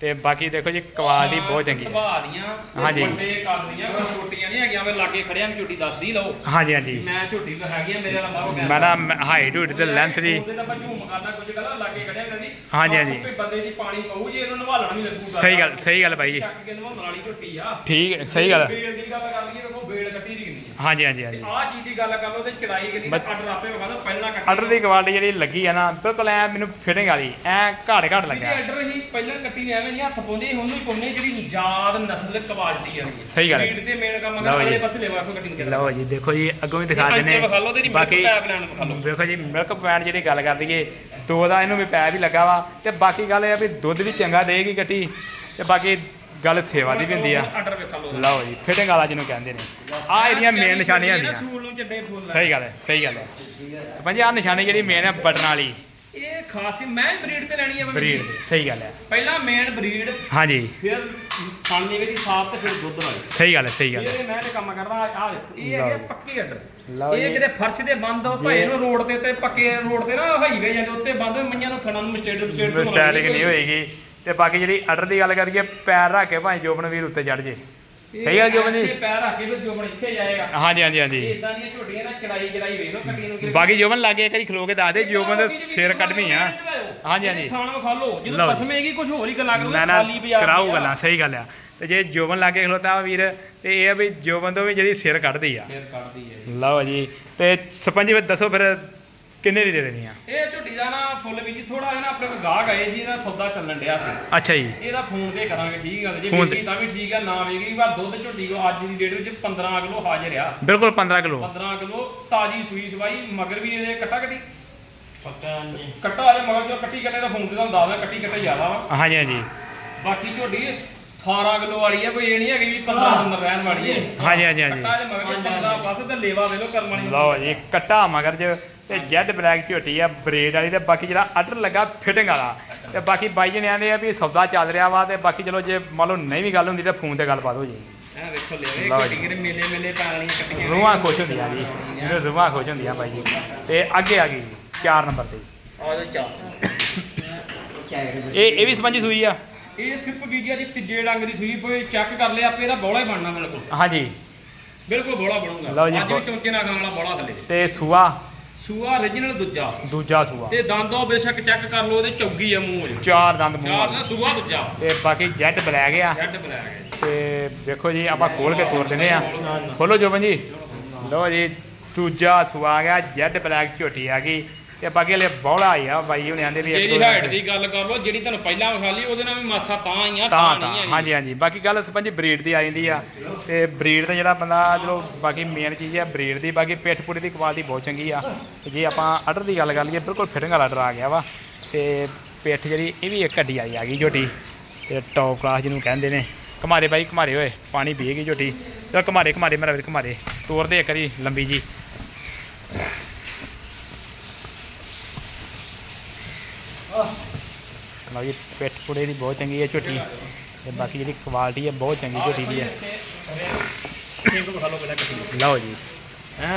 ਤੇ ਬਾਕੀ ਦੇਖੋ ਜੀ ਕੁਆਲਿਟੀ ਬਹੁਤ ਚੰਗੀ ਹੈ।
ਸੁਭਾਅ ਦੀਆਂ
ਹਾਂਜੀ।
ਵੱਡੇ ਕਰਦੀਆਂ ਕੋਈ ਛੋਟੀਆਂ ਨਹੀਂ ਹੈਗੀਆਂ ਵੇ ਲਾਗੇ ਖੜਿਆ ਵੀ ਝੋਟੀ ਦੱਸਦੀ ਲਓ।
ਹਾਂਜੀ ਹਾਂਜੀ।
ਮੈਂ ਝੋਟੀ ਹੈਗੀ ਆ ਮੇਰੇ ਵਾਲਾ ਬਾਹਰੋਂ
ਮੈਂ ਨਾ ਹਾਈਟ ਹੂਟ ਤੇ ਲੈਂਥ ਦੀ
ਉਹਦੇ ਤਾਂ ਆਪਾਂ ਝੂਮ ਕਰਦਾ ਕੁਝ ਗੱਲ ਲਾਗੇ ਖੜਿਆ ਕਰਦੀ
ਹਾਂਜੀ, ਹਾਂਜੀ।
ਕੋਈ ਬੰਦੇ ਦੀ ਪਾਣੀ ਪਊ ਜੀ ਇਹਨੂੰ ਨਵਾਲਣਾ ਵੀ ਲੱਗੂਗਾ
ਸਹੀ ਗੱਲ ਸਹੀ ਗੱਲ ਬਾਈ ਜੀ।
ਚੱਕ ਕੇ ਨਵਾਲਣ ਵਾਲੀ ਝੋਟੀ ਆ।
ਠੀਕ ਹੈ, ਸਹੀ ਗੱਲ
ਬੇਲ ਦੀ ਗੱਲ ਕਰ ਲਈਏ ਦੇਖੋ ਬੇਲ ਕੱਟੀ ਦੀ
ਹਾਂਜੀ ਹਾਂਜੀ ਹਾਂਜੀ
ਆਹ ਚੀਜ਼ ਦੀ ਗੱਲ ਕਰ ਲਓ ਤੇ ਚੜਾਈ
ਬਸ-
ਅੱਡ ਆਪੇ ਵਿਖਾ ਦੋ ਪਹਿਲਾਂ ਕੱਟੀ
ਆਰਡਰ ਦੀ ਕੁਆਲਿਟੀ ਜਿਹੜੀ ਲੱਗੀ ਆ ਨਾ ਬਿਲਕੁਲ ਐ ਮੈਨੂੰ ਫਿਟਿੰਗ ਵਾਲੀ ਐ ਘਾੜ ਘਾੜ
ਜਿਹੜੀ
ਲੱਗਿਆ
ਆਰਡਰ ਹੀ ਪਹਿਲਾਂ ਕੱਟੀ ਨੇ ਐਵੇਂ ਨਹੀਂ ਹੱਥ ਪਾਉਂਦੇ ਉਹਨੂੰ ਹੀ ਪਾਉਂਦੇ ਜਿਹੜੀ ਯਾਦ ਨਸਲ ਕੁਆਲਿਟੀ ਆ
ਸਹੀ ਗੱਲ ਹੈ।
ਬਰੀਡ ਤੇ ਮੇਨ ਕੰਮ
ਜੀ।
ਅਗਲੇ ਪਾਸੇ ਲੈਵਾ ਕੋ ਕੱਟੀ ਨੂੰ
ਲਓ ਜੀ ਦੇਖੋ ਜੀ ਅੱਗੋਂ ਵੀ ਦਿਖਾ ਦਿੰਨੇ ਬਾਕੀ
ਮਿਲਕ ਪੈਪ ਲੈਣ ਵਿਖਾ ਲਓ।
ਦੇਖੋ ਜੀ ਮਿਲਕ ਪੈਨ ਜਿਹੜੀ ਗੱਲ ਕਰ ਦਈਏ ਦੋ ਦਾ ਇਹਨੂੰ ਵੀ ਪੈ ਵੀ ਲੱਗਾ ਵਾ ਤੇ ਬਾਕੀ ਗੱਲ ਇਹ ਆ ਵੀ ਦੁੱਧ ਵੀ ਚੰਗਾ ਦੇਗੀ ਗੱਟੀ ਤੇ ਬਾਕੀ ਗੱਲ ਸੇਵਾ ਦੀ ਵੀ ਹੁੰਦੀ ਆ।
ਆਰਡਰ ਵੇਖਾ ਲਓ
ਲਓ ਜੀ ਫਿਟਿੰਗ ਵਾਲਾ ਜਿਹਨੂੰ ਕਹਿੰਦੇ ਨੇ। ਆ ਇਹਦੀਆਂ ਮੇਨ ਨਿਸ਼ਾਨੀਆਂ ਹੁੰਦੀਆਂ
ਸੂਲ ਨੂੰ ਚੱਡੇ ਫੁੱਲ
ਸਹੀ ਗੱਲ ਹੈ ਸਹੀ ਗੱਲ ਹੈ। ਪੰਜ ਆ ਨਿਸ਼ਾਨੀ ਜਿਹੜੀ ਮੇਨ ਹੈ ਬਟਨ ਵਾਲੀ।
ਇਹ ਖਾਸੀ ਮੈਂ ਬਰੀਡ ਤੇ ਲੈਣੀ ਆ
ਬਰੀਡ। ਸਹੀ ਗੱਲ ਹੈ।
ਪਹਿਲਾਂ ਮੇਨ ਬਰੀਡ
ਹਾਂਜੀ।
ਫਿਰ ਪਾਣੀ ਦੀ ਸਾਫ਼ ਤੇ ਫਿਰ ਦੁੱਧ ਵਾਲੀ।
ਸਹੀ ਗੱਲ ਹੈ ਸਹੀ ਗੱਲ ਹੈ।
ਇਹ ਮੈਂ ਤੇ ਕੰਮ ਕਰਦਾ ਆ ਇਹ ਹੈਗੇ। ਪੱਕੇ
ਲਓ
ਇਹ। ਕਿਤੇ ਫਰਸ਼ ਦੇ ਬੰਦ ਹੋ ਭਾਏ ਨੂੰ ਰੋਡ ਤੇ ਤੇ ਪੱਕੇ ਰੋਡ ਤੇ ਨਾ ਹਾਈਵੇ ਜਾਂਦੇ ਉੱਤੇ ਬੰਦ ਮਈਆਂ ਨੂੰ ਥਣਾ ਨੂੰ ਸਟੇਟ ਸਟੇਟ ਤੋਂ
ਸਟੈਟਿਕ ਨਹੀਂ ਹੋਏਗੀ। ਤੇ ਬਾਕੀ ਜਿਹੜੀ ਆਰਡਰ ਦੀ ਗੱਲ ਕਰੀਏ ਪੈਰ ਰੱਖ ਕੇ ਭਾਵੇਂ ਜੋਬਨ ਵੀਰ ਉੱਤੇ ਚੜ ਜੇ। ਸਹੀ ਗੱਲ ਜੋਬਨ ਜੀ?
ਪੈਰ ਰੱਖ ਕੇ ਫਿਰ ਜੋਬਨ ਇੱਥੇ ਜਾਏਗਾ।
ਹਾਂਜੀ ਹਾਂਜੀ ਹਾਂਜੀ।
ਇਦਾਂ ਦੀਆਂ ਝੋਟੀਆਂ ਨਾ ਚੜਾਈ ਚੜਾਈ ਵੇਖ ਲਓ ਕੱਟੀ ਨੂੰ
ਬਾਕੀ ਜੋਬਨ ਲਾਗੇ ਕਰੀ ਖਲੋ ਕੇ ਦੱਸ ਦੇ ਜੋਬਨ ਦੇ ਸਿਰ ਕੱਢਵੀਂ ਆ। ਹਾਂਜੀ, ਹਾਂਜੀ।
ਥਾਣ ਵਿਖਾ ਲਓ ਜਦੋਂ
ਜੀ।
ਫਸਮੇਗੀ ਕੁਝ ਹੋਰ ਹੀ ਗੱਲਾਂ ਕਰੂਗਾ ਖਾਲੀ ਬਾਜ਼ਾਰ ਆ।
ਗੱਲਾਂ ਸਹੀ ਗੱਲ ਆ। ਤੇ ਜੇ ਜੋਬਨ ਲਾਗੇ ਖਲੋਤਾ ਵਾ ਵੀਰ ਤੇ ਇਹ ਆ ਵੀ ਜੋਬਨ ਤੋਂ ਵੀ ਜਿਹੜੀ ਸਿਰ ਕੱਢਦੀ ਆ।
ਫੇਰ ਕੱਢਦੀ ਹੈ
ਲਓ ਜੀ ਤੇ ਸਰਪੰਚ ਜੀ ਦੱਸੋ ਫਿਰ ਕਿੰਨੇ ਦੀ ਦੇ ਦੇਣੀ ਆ?
ਇਹ ਝੋਟੀ ਦਾ ਨਾ ਫੁੱਲ ਵੀ ਜੀ ਥੋੜਾ ਜਿਹਾ ਨਾ ਆਪਣੇ ਕੋਲ ਗਾਹਕ ਆਏ ਜੀ ਇਹਦਾ ਸੌਦਾ ਚੱਲਣ ਡਿਆ ਸੀ।
ਅੱਛਾ ਜੀ।
ਇਹਦਾ ਫੋਨ ਤੇ ਕਰਾਂਗੇ ਠੀਕ ਗੱਲ ਜੇ।
ਫੋਨ ਤੇ।
ਵੇਚੀ ਤਾਂ ਵੀ ਠੀਕ ਆ ਨਾ ਵੇਗੀ ਪਰ ਦੁੱਧ ਝੋਟੀ ਕੋ ਅੱਜ ਦੀ ਡੇਟ ਵਿੱਚ 15 ਕਿਲੋ ਹਾਜ਼ਰ ਆ।
ਬਿਲਕੁਲ 15 ਕਿਲੋ।
15 ਕਿਲੋ ਤਾਜੀ ਸੂਈ ਸਵਾਈ ਮਗਰ ਵੀ ਇਹਦੇ ਕੱਟਾ ਕੱਟੀ।
ਪੱਕਾ ਨਹੀਂ
ਕੱਟਾ ਆ ਜਾ ਮਗਰ ਜੋ ਕੱਟੀ ਕੱਟੇ ਦਾ ਫੋਨ ਤੇ ਤੁਹਾਨੂੰ ਦੱਸਦਾ ਕੱਟੀ ਕੱਟੇ ਜ਼ਿਆਦਾ ਵਾ।
ਹਾਂਜੀ ਹਾਂਜੀ
ਬਾਕੀ ਝੋਟੀ 18 ਕਿਲੋ ਵਾਲੀ ਆ ਕੋਈ ਇਹ ਨਹੀਂ ਹੈਗੀ ਵੀ 15 ਨੰਬਰ ਰਹਿਣ ਵਾਲੀ ਹੈ
ਹਾਂਜੀ ਹਾਂਜੀ ਹਾਂਜੀ
ਕੱਟਾ ਜੇ ਮਗਰ ਜੇ 15 ਬਸ ਤੇ ਲੇਵਾ ਵੇਲੋ ਕਰਮ ਵਾਲੀ।
ਲਓ ਜੀ ਕੱਟਾ ਮਗਰ ਜ ਤੇ ਜੈਡ ਬਲੈਕ ਝੋਟੀ ਆ ਬਰੇਡ ਵਾਲੀ ਤੇ ਬਾਕੀ ਜਿਹੜਾ ਆਰਡਰ ਲੱਗਾ ਫਿਟਿੰਗ ਵਾਲਾ। ਤੇ ਬਾਕੀ ਬਾਈ ਜਣੇ ਆਂਦੇ ਆ ਵੀ ਸੌਦਾ ਚੱਲ ਰਿਹਾ ਵਾ ਤੇ ਬਾਕੀ ਚਲੋ ਜੇ ਮੰਨ ਲਓ ਨਹੀਂ ਵੀ ਗੱਲ ਹੁੰਦੀ ਤਾਂ ਫੋਨ ਤੇ ਗੱਲਬਾਤ ਹੋ ਜੀ
ਇਹ ਵੇਖੋ ਲੈ ਇਹ
ਲਓ
ਝੋਟੀ
ਜੀ।
ਕਿਹੜੇ ਮੇਲੇ ਮੇਲੇ ਪੈਣ ਵਾਲੀਆਂ ਕੱਟੀਆਂ ਨੇ।
ਰੂਹਾਂ ਖੁਸ਼ ਹੁੰਦੀਆਂ ਜੀ। ਇਹਨੂੰ ਰੂਹਾਂ ਖੁਸ਼ ਹੁੰਦੀਆਂ ਬਾਈ ਜੀ। ਤੇ ਅੱਗੇ ਆ ਗਈ 4 ਨੰਬਰ ਤੇ।
ਆ ਜਾ ਚਾਰ।
ਇਹ ਇਹ ਵੀ ਸਪੰਜੀ ਸੂਈ ਆ?
ਇਹ ਸਿਰਫ ਬੀਜਿਆ ਦੀ ਤੀਜੇ ਡੰਗ ਦੀ ਸੂਈ ਕੋਈ ਚੈੱਕ ਕਰ ਲਿਆ ਆਪੇ ਇਹਦਾ ਬੋਲਾ ਹੀ ਬਣਨਾ ਬਿਲਕੁਲ।
ਹਾਂਜੀ।
ਬਿਲਕੁਲ ਬੋਲਾ
ਲਓ
ਬਣੂਗਾ
ਜੀ,
ਅੱਜ ਵੀ ਚੌਂਕੇ ਨਾਲ ਖਾਣ ਵਾਲਾ ਬੋਲਾ ਥੱਲੇ।
ਤੇ ਸੂਆ।
ਸੂਆ origignal ਦੂਜਾ।
ਦੂਜਾ ਸੂਆ।
ਤੇ ਦੰਦੋਂ ਬੇਸ਼ੱਕ ਚੈੱਕ ਕਰ ਲਓ ਇਹਦੇ ਚੌਗੀ ਆ ਮੂੰਹ 'ਚ
ਚਾਰ ਦੰਦ ਮੂੰਹ
ਚਾਰ। ਦਾ ਸੂਆ ਦੂਜਾ।
ਤੇ ਬਾਕੀ ਜੈਡ ਬਲੈਕ ਆ।
ਜੱਡ ਬਲੈਕ ਹੈ
ਤੇ ਵੇਖੋ ਜੀ ਆਪਾਂ ਖੋਲ ਕੇ ਤੋੜ ਦਿੰਦੇ ਆ। ਖੋਲੋ ਜੋਬਨ ਜੀ। ਲਓ ਜੀ ਦੂਜਾ ਸੂਆ ਆ ਗਿਆ ਜੈਡ ਬਲੈਕ ਝੋਟੀ ਆ ਗਈ। ਤੇ ਬਾਕੀ ਹਲੇ ਬੌਲਾ ਹੀ ਆ ਬਾਈ ਹੁਣੇ ਆਂਦੇ ਵੀ
ਜਿਹੜੀ
ਦੋ
ਹਾਈਟ ਦੀ ਗੱਲ ਕਰ ਲਓ ਜਿਹੜੀ ਤੁਹਾਨੂੰ ਪਹਿਲਾਂ ਵਿਖਾ ਲਈ ਉਹਦੇ ਨਾਲ ਵੀ ਮਾਸਾ ਤਾਂ ਹੀ ਆ
ਤਾਂ
ਤਾਂ
ਤਾਂ
ਨਹੀਂ ਹੈਗੀ।
ਹਾਂਜੀ ਹਾਂਜੀ। ਬਾਕੀ ਗੱਲ ਸਪੰਜੀ ਬਰੀਡ ਦੀ ਆ ਜਾਂਦੀ ਆ। ਤੇ ਬਰੀਡ ਦਾ ਜਿਹੜਾ ਬੰਦਾ ਚਲੋ ਬਾਕੀ ਮੇਨ ਚੀਜ਼ ਆ ਬਰੀਡ ਦੀ। ਬਾਕੀ ਪਿੱਠ ਪੁੜੀ ਦੀ ਕੁਆਲਿਟੀ ਬਹੁਤ ਚੰਗੀ ਆ। ਤੇ ਜੇ ਆਪਾਂ ਆਰਡਰ ਦੀ ਗੱਲ ਕਰ ਲਈਏ ਬਿਲਕੁਲ ਫਿਟਿੰਗ ਵਾਲਾ ਆਰਡਰ ਆ ਗਿਆ ਵਾ। ਤੇ ਪਿੱਠ ਜਿਹੜੀ ਇਹ ਵੀ ਇੱਕ ਅੱਡੀ ਵਾਲੀ ਆ ਗਈ ਝੋਟੀ। ਤੇ ਟੌਪ ਕਲਾਸ ਜਿਹਨੂੰ ਕਹਿੰਦੇ ਨੇ। ਘਮਾਰੇ ਬਾਈ ਘਮਾਰੇ ਹੋਏ ਪਾਣੀ ਪੀਏਗੀ ਝੋਟੀ। ਚਲੋ ਘਮਾਰੇ ਘਮਾਰੇ ਮੇਰਾ ਵੀਰ ਘਮਾਰੇ। ਤੋਰਦੇ ਇੱਕ ਵਾਰੀ ਲੰਬੀ ਜੀ। ਲਓ ਜੀ ਪਿੱਠ ਪੁੜੇ ਦੀ ਬਹੁਤ ਚੰਗੀ ਹੈ ਝੋਟੀ। ਤੇ ਬਾਕੀ ਜਿਹੜੀ ਕੁਆਲਿਟੀ ਹੈ ਬਹੁਤ ਚੰਗੀ ਝੋਟੀ ਦੀ ਹੈ।
ਲਓ
ਜੀ।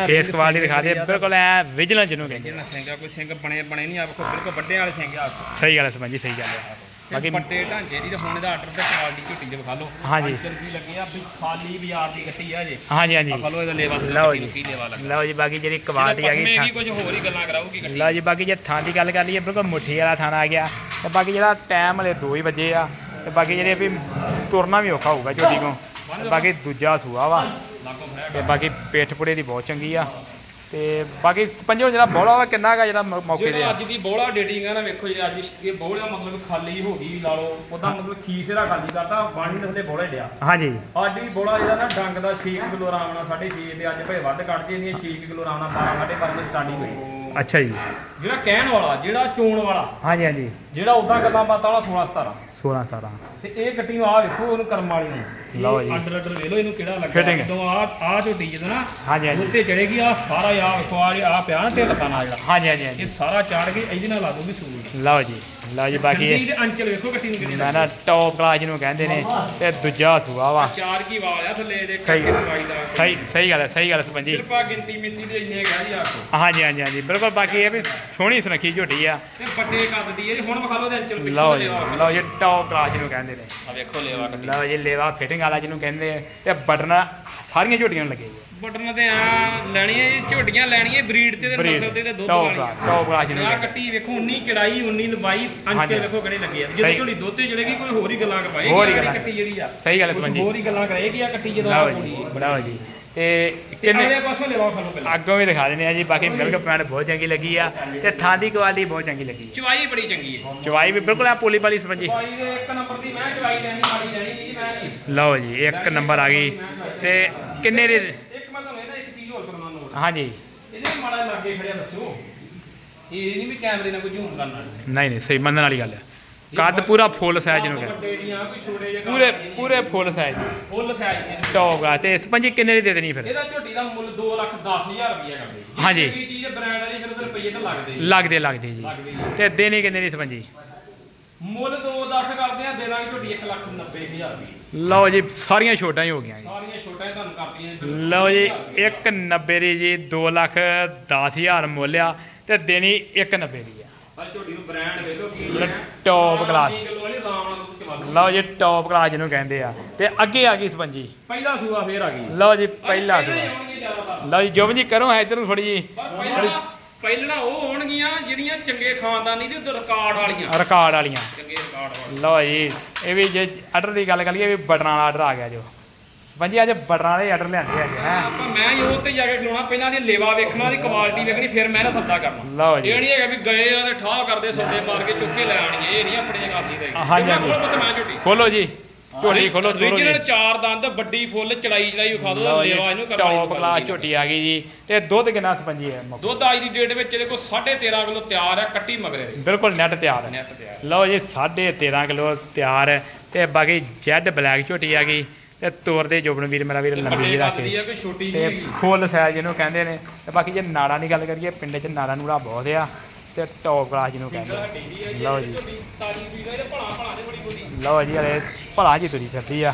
ਫੇਸ ਕੁਆਲਿਟੀ ਦਿਖਾ ਦੇ। ਬਿਲਕੁਲ ਐ ਵਿਜੀਲੈਂਸ ਜਿਹਨੂੰ ਕਹਿੰਦੇ
ਸਿੰਘਾ ਕੋਈ ਸਿੰਘ ਬਣੇ ਬਣੇ ਨਹੀਂ ਆਪਕੋ ਬਿਲਕੁਲ ਵੱਡੇ ਵਾਲੇ ਸਿੰਘ ਆ।
ਸਹੀ ਗੱਲ ਹੈ ਸਮਝੀ ਸਹੀ ਗੱਲ ਹੈ।
ਬਾਕੀ ਵੱਡੇ ਢਾਂਚੇ ਦੀ ਤੇ ਹੁਣ ਇਹਦਾ ਆਰਡਰ ਤੇ ਕੁਆਲਿਟੀ ਝੁੱਟੀ ਦੇ ਵਿਖਾ ਲਓ।
ਹਾਂਜੀ।
ਚਰਬੀ ਲੱਗੀ ਆ ਵੀ ਖਾਲੀ ਬਾਜ਼ਾਰ ਦੀ ਕੱਟੀ ਆ ਜੇ।
ਹਾਂਜੀ ਹਾਂਜੀ।
ਆ ਲਓ ਇਹਦਾ ਲੇਵਾ
ਲਓ ਜੀ। ਲਓ ਜੀ ਬਾਕੀ ਜਿਹੜੀ ਕੁਆਲਿਟੀ ਆ ਗਈ
ਪਸਮੇਗੀ
ਥਾਂ-
ਕੁਝ ਹੋਰ ਹੀ ਗੱਲਾਂ ਕਰਾਊਗੀ ਕੱਟੀ
ਲਓ ਜੀ ਬਾਕੀ ਜੇ ਥਾਂ ਦੀ ਗੱਲ ਕਰ ਲਈਏ ਬਿਲਕੁਲ ਮੁੱਠੀ ਵਾਲਾ ਥਾਣਾ ਆ ਗਿਆ। ਤੇ ਬਾਕੀ ਜਿਹੜਾ ਟਾਈਮ ਹਲੇ 2 ਹੀ ਵਜੇ ਆ। ਤੇ ਬਾਕੀ ਜਿਹੜੇ ਵੀ ਤੁਰਨਾ ਵੀ ਔਖਾ ਹੋਊਗਾ ਝੋਟੀ ਕੋ ਬਾਕੀ ਦੂਜਾ ਸੂਆ ਵਾ। ਤੇ ਬਾਕੀ ਪਿੱਠ ਪੁੜੇ ਦੀ ਬਹੁਤ ਚੰਗੀ ਆ। ਤੇ ਬਾਕੀ ਪੰਜੋ ਜਿਹੜਾ ਬੋਲਾ ਵਾ ਕਿੰਨਾ ਹੈਗਾ ਜਿਹੜਾ ਮੌ- ਮੌਕੇ ਤੇ
ਜਿਹੜਾ
ਆ
ਅੱਜ ਦੀ ਬੋਲਾ ਡੇਟਿੰਗ ਆ ਨਾ ਵੇਖੋ ਜੀ ਅੱਜ ਇਹ ਬੋਲਾ ਮਤਲਬ ਖਾਲੀ ਹੋ ਗਈ ਲਾ ਲਓ ਉਹਦਾ ਮਤਲਬ ਖੀਸ ਇਹਦਾ ਖਾਲੀ ਕਰਤਾ ਬਾਣੀ ਦੇ ਥੱਲੇ ਬੋਲਾ ਹੀ ਡਿਆ।
ਹਾਂਜੀ।
ਅੱਜ ਵੀ ਬੋਲਾ ਜਿਹੜਾ ਨਾ ਡੰਗ ਦਾ 6 ਕਿਲੋ ਆਰਾਮ ਨਾਲ 6.5 ਤੇ ਅੱਜ ਭਾਵੇਂ ਵੱਧ ਕੱਢ ਜੇ ਨਹੀਂ 6 ਕਿਲੋ ਆਰਾਮ ਨਾਲ 12 12.5 ਤੋਂ ਸਟਾਰਟਿੰਗ ਹੋਈ।
ਅੱਛਾ ਜੀ।
ਜਿਹੜਾ ਕਹਿਣ ਵਾਲਾ ਜਿਹੜਾ ਚੋਣ ਵਾਲਾ
ਹਾਂਜੀ ਹਾਂਜੀ।
ਜਿਹੜਾ ਉਦਾਂ ਗੱਲਾਂ ਬਾਤਾਂ ਵਾਲਾ 16 17
16 17
ਤੇ ਇਹ ਗੱਟੀ ਨੂੰ ਆ ਵੇਖੋ ਉਹਨੂੰ ਕਰਮ ਵਾਲੀ ਨੂੰ।
ਲਓ ਜੀ।
ਆਰਡਰ ਆਰਡਰ ਵੇਖ ਲਓ ਇਹਨੂੰ ਕਿਹੜਾ ਲੱਗਾ।
Fitting।
ਜਦੋਂ ਆ ਆ ਝੋਟੀ ਜਦੋਂ ਨਾ
ਹਾਂਜੀ ਹਾਂਜੀ।
ਉੱਤੇ ਚੜੇਗੀ ਆ ਸਾਰਾ ਆ ਵੇਖੋ ਆ ਪਿਆ ਨਾ ਢਿੱਲ ਤਾਣਾ ਜਿਹੜਾ।
ਹਾਂਜੀ ਹਾਂਜੀ ਹਾਂਜੀ।
ਇਹ ਸਾਰਾ ਚਾੜ ਕੇ ਇਹਦੇ ਨਾਲ ਲਾ ਦੂਗੀ ਸੂਲ
ਲਓ ਜੀ। ਲਓ ਜੀ ਬਾਕੀ
ਜਲਦੀ ਦੇ ਅੰਚਲ ਵੇਖੋ ਗੱਟੀ ਨੂੰ ਕਿੰਨੀ
ਮੈਂ ਨਾ ਟੌਪ ਕਲਾਸ ਜਿਹਨੂੰ ਕਹਿੰਦੇ ਨੇ ਤੇ ਦੂਜਾ ਸੂਆ ਵਾ।
ਚਾਰ ਕੀ ਵਾਲ ਆ ਥੱਲੇ ਦੇ
ਸਹੀ ਸਹੀ ਸਹੀ ਗੱਲ ਹੈ ਸਹੀ ਗੱਲ ਹੈ ਸਰਪੰਚ ਜੀ।
ਸਿਰਫ ਆ ਗਿਣਤੀ ਮਿੰਤੀ ਦੇ ਇੰਨੇ ਜੀ ਆਖੋ
ਹਾਂਜੀ ਹਾਂਜੀ ਹਾਂਜੀ ਬਿਲਕੁਲ ਬਾਕੀ ਇਹ ਵੀ ਸੋਹਣੀ ਸੁਨੱਖੀ ਝੋਟੀ ਆ।
ਤੇ ਵੱਡੇ ਕੱਦ ਦੀ ਹੈ ਜੀ। ਹੁਣ ਵਿਖਾ ਲਓ ਦੇ ਅੰਚਲ
ਲਓ
ਪਿੱਛੇ
ਜੀ
ਲੇਵਾ
ਲਓ ਜੀ ਟੌਪ ਕਲਾਸ ਜਿਹਨੂੰ ਕਹਿੰਦੇ ਨੇ।
ਆ ਵੇਖੋ ਲੇਵਾ ਗੱਟੀ
ਲਓ ਜੀ ਲੇਵਾ ਫਿਟਿੰਗ ਵਾਲਾ ਜਿਹਨੂੰ ਕਹਿੰਦੇ ਆ। ਤੇ ਬਟਨ ਸਾਰੀਆਂ ਝੋਟੀਆਂ ਨੂੰ ਲੱਗੇ ਜੀ
ਬਟਨ ਤੇ ਆ ਲੈਣੀਆਂ ਇਹ ਝੋਟੀਆਂ ਲੈਣੀਆਂ ਬਰੀਡ ਤੇ ਤੇ ਨਸਲ ਤੇ ਤੇ ਦੁੱਧ
class, top class ਜਿਹਨੂੰ
ਆ। ਕੱਟੀ ਵੇਖੋ 19 ਚੜਾਈ 19 ਲੰਬਾਈ। ਅੰਚਲ ਵੇਖੋ ਕਿਹੜੇ ਲੱਗੇ ਆ। ਜਦੋਂ। ਝੋਲੀ ਦੁੱਧ ਤੇ ਜੜੇਗੀ ਕੋਈ ਹੋਰ ਹੀ ਗੱਲਾਂ ਕਰਵਾਏਗੀ
ਹੋਰ ਹੀ।
ਕੱਟੀ ਜਿਹੜੀ ਆ
ਸਹੀ ਗੱਲ ਹੈ ਜੀ।
ਹੋਰ ਹੀ ਗੱਲਾਂ ਕਰੇਗੀ ਆ ਕੱਟੀ ਜਦੋਂ ਆ
ਲਓ
ਕੁੜੀ
ਜੀ ਜੀ। ਤੇ
ਕਿੰਨੇ ਪਾਸੋਂ ਲੇਵਾ ਲਓ ਪਹਿਲਾਂ।
ਅੱਗੋਂ ਵੀ ਦਿਖਾ ਦਿੰਦੇ ਆ ਜੀ ਬਾਕੀ ਮਿਲਕ ਪੈਂਟ ਬਹੁਤ ਚੰਗੀ ਲੱਗੀ ਆ ਤੇ ਥਾਂ ਦੀ ਕੁਆਲਿਟੀ ਬਹੁਤ ਚੰਗੀ ਲੱਗੀ
ਚਵਾਈ ਬੜੀ ਚੰਗੀ ਹੈ
ਚਵਾਈ ਵੀ ਬਿਲਕੁਲ ਆ ਪੋਲੀ ਵਾਲੀ ਸਰਪੰਚ ਜੀ।
ਚਵਾਈ ਦੇ ਇੱਕ ਨੰਬਰ ਦੀ ਮੈਂ ਚਵਾਈ ਲੈਣੀ ਮਾੜੀ ਲੈਣੀ ਜੀ ਮੈਂ
ਲਓ ਜੀ ਇੱਕ ਨੰਬਰ ਆ ਗਈ। ਤੇ ਕਿੰਨੇ ਦੇ
ਇੱਕ ਮੈਂ ਤੁਹਾਨੂੰ ਇਹਦਾ ਇੱਕ ਚੀਜ਼ ਹੋਰ ਕਰਨਾ ਨੋਟ
ਹਾਂਜੀ।
ਇਹਦੇ ਮਾੜਾ ਲੱਗੇ ਖੜਿਆ ਦੱਸੋ ਇਹ ਨਹੀਂ ਵੀ ਕੈਮਰੇ ਨਾਲ ਕੋਈ ਜ਼ੂਮ ਕਰਨਾ ਨਹੀਂ
ਨਹੀਂ ਨਹੀਂ ਸਹੀ ਮੰਨਣ ਵਾਲੀ ਗੱਲ ਹੈ। ਕੱਦ ਪੂਰਾ ਫੁੱਲ ਸਾਈਜ਼ ਜਿਹਨੂੰ ਕਹਿੰਦੇ।
ਵੱਡੇ ਦੀਆਂ ਕੋਈ ਛੋਟੇ ਜਿਹੇ
ਪੂਰੇ ਪੂਰੇ ਫੁੱਲ ਸਾਈਜ਼
ਫੁੱਲ ਸਾਈਜ਼ ਦੀਆਂ
ਟੌਪ ਆ ਤੇ ਜੀ ਕਿੰਨੇ ਦੀ ਦੇ ਦੇਣੀ ਫਿਰ?
ਇਹਦਾ ਝੋਟੀ ਦਾ ਮੁੱਲ 2 ਲੱਖ 10000 ਰੁਪਏ ਕਰਦੇ
ਹਾਂਜੀ।
ਇਹ ਚੀਜ਼ ਬ੍ਰਾਂਡ ਵਾਲੀ ਫਿਰ ਉਹਦੇ ਰੁਪਏ ਤਾਂ ਲੱਗਦੇ ਹੀ।
ਲੱਗਦੇ ਲੱਗਦੇ ਜੀ।
ਲੱਗਦੇ ਹੀ।
ਤੇ ਦੇਣੀ ਕਿੰਨੇ ਦੀ ਸਰਪੰਚ ਜੀ
ਮੁੱਲ 2 10 ਕਰਦੇ ਆ ਦੇ ਦਾਂਗੇ ਝੋਟੀ 1 ਲੱਖ 90000 ਰੁਪਏ
ਲਓ ਜੀ ਸਾਰੀਆਂ ਛੋਟਾਂ ਹੀ ਹੋ ਗਈਆਂ ਜੀ
ਸਾਰੀਆਂ ਛੋਟਾਂ ਤੁਹਾਨੂੰ ਕਰਤੀਆਂ।
ਲਓ ਜੀ 190 ਦੀ ਜੀ 2 ਲੱਖ 10000 ਮੁੱਲ ਆ ਤੇ ਦੇਣੀ 190 ਦੀ ਆ
ਆ ਝੋਟੀ ਨੂੰ ਬ੍ਰਾਂਡ ਵੇਖੋ ਕੀ
ਲੈ top class।
ਕਿਲੋ ਵਾਲੀ ਰਾਮ ਨਾਲ ਦੁੱਧ ਚਵਾ ਦਿਓ।
ਲਓ ਜੀ ਟੌਪ ਕਲਾਸ ਜਿਹਨੂੰ ਕਹਿੰਦੇ ਆ ਤੇ ਅੱਗੇ ਆ ਗਈ ਸਰਪੰਚ ਜੀ
ਪਹਿਲਾ ਸੂਆ ਫੇਰ ਆ ਗਈ
ਲਓ ਜੀ ਪਹਿਲਾ ਸੂਆ। ਲਓ ਜੀ ਜੋਬਨ ਜੀ ਕਰੋ ਹੈ ਇੱਧਰ ਨੂੰ ਥੋੜੀ ਜੀ
ਪਰ ਪਹਿਲਾਂ ਪਹਿਲਾਂ ਉਹ ਹੋਣਗੀਆਂ ਜਿਹੜੀਆਂ ਚੰਗੇ ਖਾਨਦਾਨੀ ਦੇ ਰਿਕਾਰਡ ਵਾਲੀਆਂ।
ਰਿਕਾਰਡ ਵਾਲੀਆਂ।
ਚੰਗੇ ਰਿਕਾਰਡ ਵਾਲੀਆਂ।
ਲਓ ਜੀ ਇਹ ਵੀ ਜੇ ਆਰਡਰ ਦੀ ਗੱਲ ਕਰੀਏ ਵੀ ਬਟਨਾਂ ਵਾਲਾ ਆਰਡਰ ਆ ਗਿਆ ਜੋ। ਸਰਪੰਚ ਜੀ ਅੱਜ ਬਟਨਾਂ ਵਾਲੇ ਆਰਡਰ ਲਿਆਂਦੇ ਅੱਜ ਹੈ
ਆਪਾਂ ਮੈਂ ਹੀ ਉਹ ਤੇ ਜਾ ਕੇ ਖਲੋਣਾ ਪਹਿਲਾਂ ਦੀ ਲੇਵਾ ਵੇਖਣਾ ਦੀ ਕੁਆਲਿਟੀ ਵੇਖਣੀ ਫਿਰ ਮੈਂ ਇਹਦਾ ਸੌਦਾ ਕਰਨਾ।
ਲਓ ਜੀ।
ਇਹ ਨਹੀਂ ਹੈਗਾ ਵੀ ਗਏ ਆ ਤੇ ਠਾਹ ਕਰਦੇ ਸੌਦੇ ਮਾਰ ਕੇ ਚੁੱਕ ਕੇ ਲੈ ਆਣਗੇ ਇਹ ਨਹੀਂ ਆਪਣੇ ਕਾਸੀ ਦਾ।
ਹਾਂਜੀ, ਹਾਂਜੀ।
ਕੋਲ ਝੋਟੀ।
ਖੋਲੋ ਜੀ। ਝੋਟੀ ਖੋਲੋ ਤੋਰੋ ਜੀ
original ਚਾਰ ਦੰਦ ਵੱਡੀ ਫੁੱਲ ਚੜਾਈ ਚੜਾਈ ਵਿਖਾ ਦੋ ਲੇਵਾ ਇਹਨੂੰ ਕਰਵਾ
ਟੌਪ ਕਲਾਸ ਝੋਟੀ ਆ ਗਈ ਜੀ। ਤੇ ਦੁੱਧ ਕਿੰਨਾ ਸਰਪੰਚ ਜੀ ਹੈ
ਦੁੱਧ ਅੱਜ ਦੀ ਡੇਟ ਵਿੱਚ ਇਹਦੇ ਕੋਲ 13.5 ਕਿਲੋ ਤਿਆਰ ਹੈ ਕੱਟੀ ਮਗਰੇ
ਬਿਲਕੁਲ ਨੈਟ ਤਿਆਰ ਹੈ।
ਨੈਟ ਤਿਆਰ
ਲਓ ਜੀ 13.5 ਕਿਲੋ ਤਿਆਰ ਹੈ। ਤੇ ਬਾਕੀ ਜੈਡ ਬਲੈਕ ਝੋਟੀ ਆ ਗਈ। ਤੇ ਤੋਰ ਦੇ ਜੋਬਨ ਵੀਰ ਮੇਰਾ ਵੀਰ ਲੰਬੀ
ਵੱਡੇ
ਰੱਖ
ਕੱਦ ਦੀ
ਕੇ।
ਆ ਕੋਈ ਛੋਟੀ ਨਹੀਂ
ਤੇ
ਹੈਗੀ
ਫੁੱਲ ਸਾਈਜ਼ ਜਿਹਨੂੰ ਕਹਿੰਦੇ ਨੇ। ਤੇ ਬਾਕੀ ਜੇ ਨਾੜਾਂ ਦੀ ਗੱਲ ਕਰੀਏ ਪਿੰਡ 'ਚ ਨਾੜਾਂ ਨੂੜਾ ਬਹੁਤ ਆ। ਤੇ ਟੌਪ ਕਲਾਸ ਜਿਹਨੂੰ ਕਹਿੰਦੇ ਆ। ਲਓ ਜੀ।
ਤਾਰੀ ਵੀ ਇਹਦੇ ਭਲਾ ਭਲਾ ਦੇ ਬੜੀ ਬੋਲੀ
ਲਓ ਜੀ ਹਲੇ ਭਲਾ ਜੀ ਤੁਰੀ ਫਿਰਦੀ ਆ।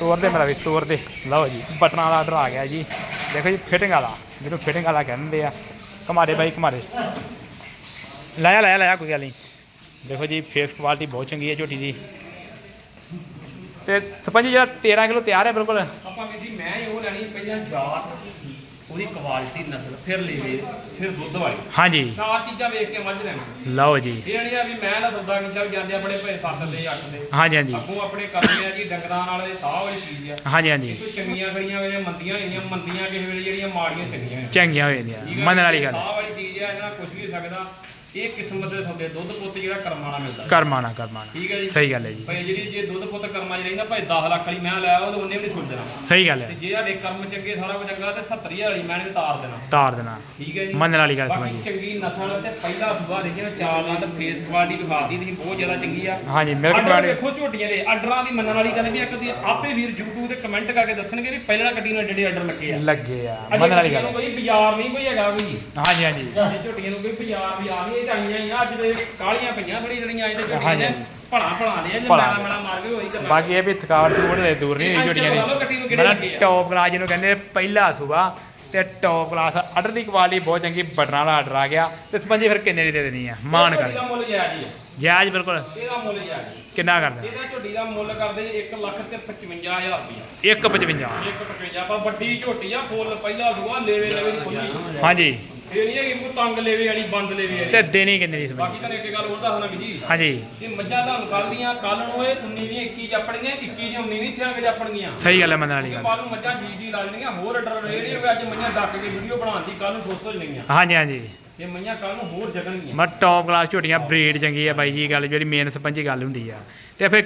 ਤੋਰ ਦੇ ਮੇਰਾ ਵੀ, ਤੋਰ ਦੇ। ਲਓ ਜੀ, ਬਟਨਾਂ ਵਾਲਾ ਆਰਡਰ ਆ ਗਿਆ ਜੀ। ਦੇਖੋ ਜੀ ਫਿਟਿੰਗ ਵਾਲਾ, ਜਿਹਨੂੰ ਫਿਟਿੰਗ ਵਾਲਾ ਕਹਿੰਦੇ ਆ। ਕਮਾਰੇ ਬਾਈ ਕਮਾਰੇ ਲਾਇਆ ਲਾਇਆ ਲਾਇਆ ਕੋਈ ਗੱਲ ਨਹੀਂ। ਦੇਖੋ ਜੀ ਫੇਸ ਕੁਆਲਿਟੀ ਬਹੁਤ ਚੰਗੀ ਹੈ ਝੋਟੀ ਦੀ। ਤੇ ਸਰਪੰਚ ਜੀ, ਜਿਹੜਾ 13 ਕਿਲੋ ਤਿਆਰ ਹੈ ਬਿਲਕੁਲ।
ਆਪਾਂ ਵੀ ਜੀ, ਮੈਂ ਹੀ ਉਹ ਲੈਣੀ, ਪਹਿਲਾਂ ਜਾਤ। ਉਹਦੀ ਕੁਆਲਿਟੀ ਨਸਲ ਫਿਰ ਲੇਵੇ ਫਿਰ ਦੁੱਧ ਵਾਲੀ।
ਹਾਂਜੀ।
ਚਾਰ ਚੀਜ਼ਾਂ ਵੇਖ ਕੇ ਮੱਝ ਲੈਣੀ
ਲਓ ਜੀ।
ਇਹ ਨਹੀਂ ਆ ਵੀ ਮੈਂ ਨਾ ਸੌਦਾ ਕੀਤਾ ਵੀ ਜਾਂਦੇ ਆਪਣੇ ਭਏ ਸੱਤ ਦੇ ਅੱਠ ਦੇ।
ਹਾਂਜੀ ਹਾਂਜੀ।
ਅੱਗੋਂ ਆਪਣੇ ਕਰਦੇ ਆ ਜੀ ਡੰਗਰਾਂ ਨਾਲ ਇਹ ਸਾਹ ਵਾਲੀ ਚੀਜ਼ ਆ।
ਹਾਂਜੀ ਹਾਂਜੀ।
ਕੋਈ ਚੰਗੀਆਂ ਖੜੀਆਂ ਵੇਲੇ ਮੰਦੀਆਂ ਹੋਈਆਂ ਮੰਦੀਆਂ ਕਿਸੇ ਵੇਲੇ ਜਿਹੜੀਆਂ ਮਾੜੀਆਂ ਚੰਗੀਆਂ
ਚੰਗੀਆਂ ਹੋ ਜਾਂਦੀਆਂ ਮੰਨਣ ਵਾਲੀ ਗੱਲ।
ਸਾਹ ਵਾਲੀ ਚੀਜ਼ ਆ ਇਹਨਾਂ ਕੁਝ ਵੀ ਸਕਦਾ। ਇਹ ਕਿਸਮਤ ਦੇ ਤੁਹਾਡੇ ਦੁੱਧ ਪੁੱਤ ਜਿਹੜਾ ਕਰਮਾਂ ਨਾਲ ਮਿਲਦਾ।
ਕਰਮਾਣਾ ਕਰਮਾਣਾ
ਠੀਕ ਹੈ ਜੀ?
ਸਹੀ ਗੱਲ ਹੈ ਜੀ।
ਭਾਈ ਜਿਹੜੀ ਜੇ ਦੁੱਧ ਪੁੱਤ ਕਰਮਾਂ 'ਚ ਰਹਿੰਦਾ ਭਾਈ 10 ਲੱਖ ਵਾਲੀ ਮੈਂ ਲੈ ਆਓ ਤੇ ਉਹਨੇ ਵੀ ਨਹੀਂ ਛੁੱਟ ਦੇਣਾ।
ਸਹੀ ਗੱਲ
ਤੇ
ਹੈ
ਜੇ ਸਾਡੇ ਕਰਮ ਚੰਗੇ ਸਾਰਾ ਕੁਝ ਚੰਗਾ ਤੇ 70000 ਵਾਲੀ ਮੈਂ ਨੇ ਤਾਰ ਦੇਣਾ।
ਤਾਰ ਦੇਣਾ।
ਠੀਕ ਹੈ ਜੀ?
ਮੰਨਣ ਵਾਲੀ ਗੱਲ ਸਮਝੀ।
ਚੰਗੀ ਨਸਲ ਤੇ ਪਹਿਲਾ ਸੁਭਾ ਦੇਖਿਆ ਚਾਰ ਨਾਲ ਤੇ ਫੇਸ ਕੁਆਲਿਟੀ ਵਿਖਾਦੀ ਤੁਸੀਂ ਬਹੁਤ ਜ਼ਿਆਦਾ ਚੰਗੀ ਆ।
ਹਾਂਜੀ ਮਿਲਕ ਕੁਆਲਿਟੀ
ਵੇਖੋ ਝੋਟੀਆਂ ਦੇ ਆਰਡਰਾਂ ਦੀ ਮੰਨਣ ਵਾਲੀ ਗੱਲ ਵੀ ਇੱਕ ਦੀ ਆਪੇ ਵੀਰ YouTube ਤੇ ਕਮੈਂਟ ਕਰਕੇ ਦੱਸਣਗੇ ਵੀ ਪਹਿਲਾਂ ਗੱਡੀ ਨੂੰ ਜਿਹੜੇ ਆਰਡਰ ਲੱਗੇ ਆ।
ਲੱਗੇ ਆ ਮੰਨਣ ਵਾਲੀ ਗੱਲ
ਕੋਈ ਬਾਜ਼ਾਰ ਨਹੀਂ ਕੋਈ ਹੈਗਾ ਕੋਈ।
ਹਾਂਜੀ ਹਾਂਜੀ।
ਝੋਟੀਆਂ ਨੂੰ ਕੋਈ ਬਾਜ਼ਾਰ ਵੀ ਆ ਨਹੀਂ ਤਾਂ ਆਈਆਂ ਹੀ ਆ ਅੱਜ ਦੇ ਕਾਲੀਆਂ ਪਈਆਂ ਥੋੜੀ ਜਿਹੜੀਆਂ ਅੱਜ ਦੇ ਝੋਟੀਆਂ
ਹਾਂਜੀ,
ਨੇ
ਹਾਂਜੀ।
ਭਲਾ ਭਲਾ ਨੇ ਜੇ
ਭਲਾ
ਮੈਲਾ ਮੈਲਾ ਮਾਰ ਕੇ ਹੋਈ ਗੱਲਾਂ।
ਬਾਕੀ ਇਹ ਵੀ ਥਕਾਵਟ ਥਕੂਵਟ ਦੇ ਦੂਰ ਨਹੀਂ ਹੋਈ
ਗੱਡੀ ਨੂੰ। ਆ।
ਟੌਪ ਕਲਾਸ ਜਿਹਨੂੰ ਕਹਿੰਦੇ ਪਹਿਲਾ ਸੂਬਾ ਤੇ ਟੌਪ ਕਲਾਸ ਆਰਡਰ ਦੀ ਕੁਆਲਿਟੀ ਬਹੁਤ ਚੰਗੀ ਬਟਨਾਂ ਵਾਲਾ ਆਰਡਰ ਆ ਗਿਆ। ਤੇ ਸਪੰਜੀ ਫਿਰ ਕਿੰਨੇ ਦੀ ਦੇ ਦੇਣੀ ਆ? ਮਾਨ ਕਰ।
ਦਾ ਮੁੱਲ ਜਾਇਜ਼ ਹੀ ਆ।
ਜਾਇਜ਼ ਬਿਲਕੁਲ।
ਇਹਦਾ ਮੁੱਲ ਜਾਇਜ਼ ਹੀ।
ਕਿੰਨਾ ਕਰਦਾ
ਇਹਦਾ ਝੋਟੀ ਦਾ ਮੁੱਲ ਕਰਦੇ ਜੀ 1 ਲੱਖ ਤੇ 55000 ਰੁਪਏ
155
ਇੱਕ ਪਕੇਜਾ ਪਰ ਵੱਡੀ ਝੋਟੀ ਆ ਫੁੱਲ ਪਹਿਲਾ ਦੂਆ ਲੇਵੇ ਲੇਵੇ ਦੀ ਖੁੱਲੀ।
ਹਾਂਜੀ।
ਇਹ ਨਹੀਂ ਹੈ ਕਿ ਕੋਈ ਤੰਗ ਲੇਵੇ ਵਾਲੀ ਬੰਦ ਲੇਵੇ
ਤੇ
ਵਾਲੀ
ਦੇਣੀ ਕਿੰਨੇ ਦੀ
ਬਾਕੀ
ਸਪੰਜੀ
ਤਾਂ ਇੱਕ ਗੱਲ ਹੋਰ ਦੱਸਣਾ ਵੀ ਜੀ।
ਹਾਂਜੀ।
ਇਹ ਮੱਝਾਂ ਤੁਹਾਨੂੰ ਕੱਲ ਦੀਆਂ ਕੱਲ ਨੂੰ ਇਹ 19 ਦੀਆਂ 21 ਜਾਪਣਗੀਆਂ 21 ਦੀਆਂ 19 ਨਹੀਂ ਇੱਥੇ ਆ ਕੇ ਜਾਪਣਗੀਆਂ
ਸਹੀ ਗੱਲ ਹੈ ਮੰਨਣ ਵਾਲੀ
ਕਿ
ਗੱਲ
ਕੱਲ ਨੂੰ ਮੱਝਾਂ ਜੀ ਜੀ ਲੱਗਣੀਆਂ ਹੋਰ ਆਰਡਰ ਰਹੇ ਨਹੀਂ ਹੋਵੇ ਅੱਜ ਮੱਝਾਂ ਡੱਕ ਕੇ ਵੀਡੀਓ ਬਣਾਉਂਦੀ ਕੱਲ ਨੂੰ ਠੋਸੋ ਜਣੀਆਂ
ਹਾਂਜੀ ਹਾਂਜੀ।
ਇਹ ਮੱਝਾਂ ਕੱਲ ਨੂੰ ਹੋਰ ਜਗਣਗੀਆਂ।
ਮੈਂ ਟੌਪ ਕਲਾਸ ਝੋਟੀਆਂ ਬਰੀਡ ਚੰਗੀ ਆ ਬਾਈ ਜੀ ਗੱਲ ਜਿਹੜੀ ਮੇਨ ਸਪੰਜੀ ਗੱਲ ਹੁੰਦੀ ਆ। ਤੇ ਫਿਰ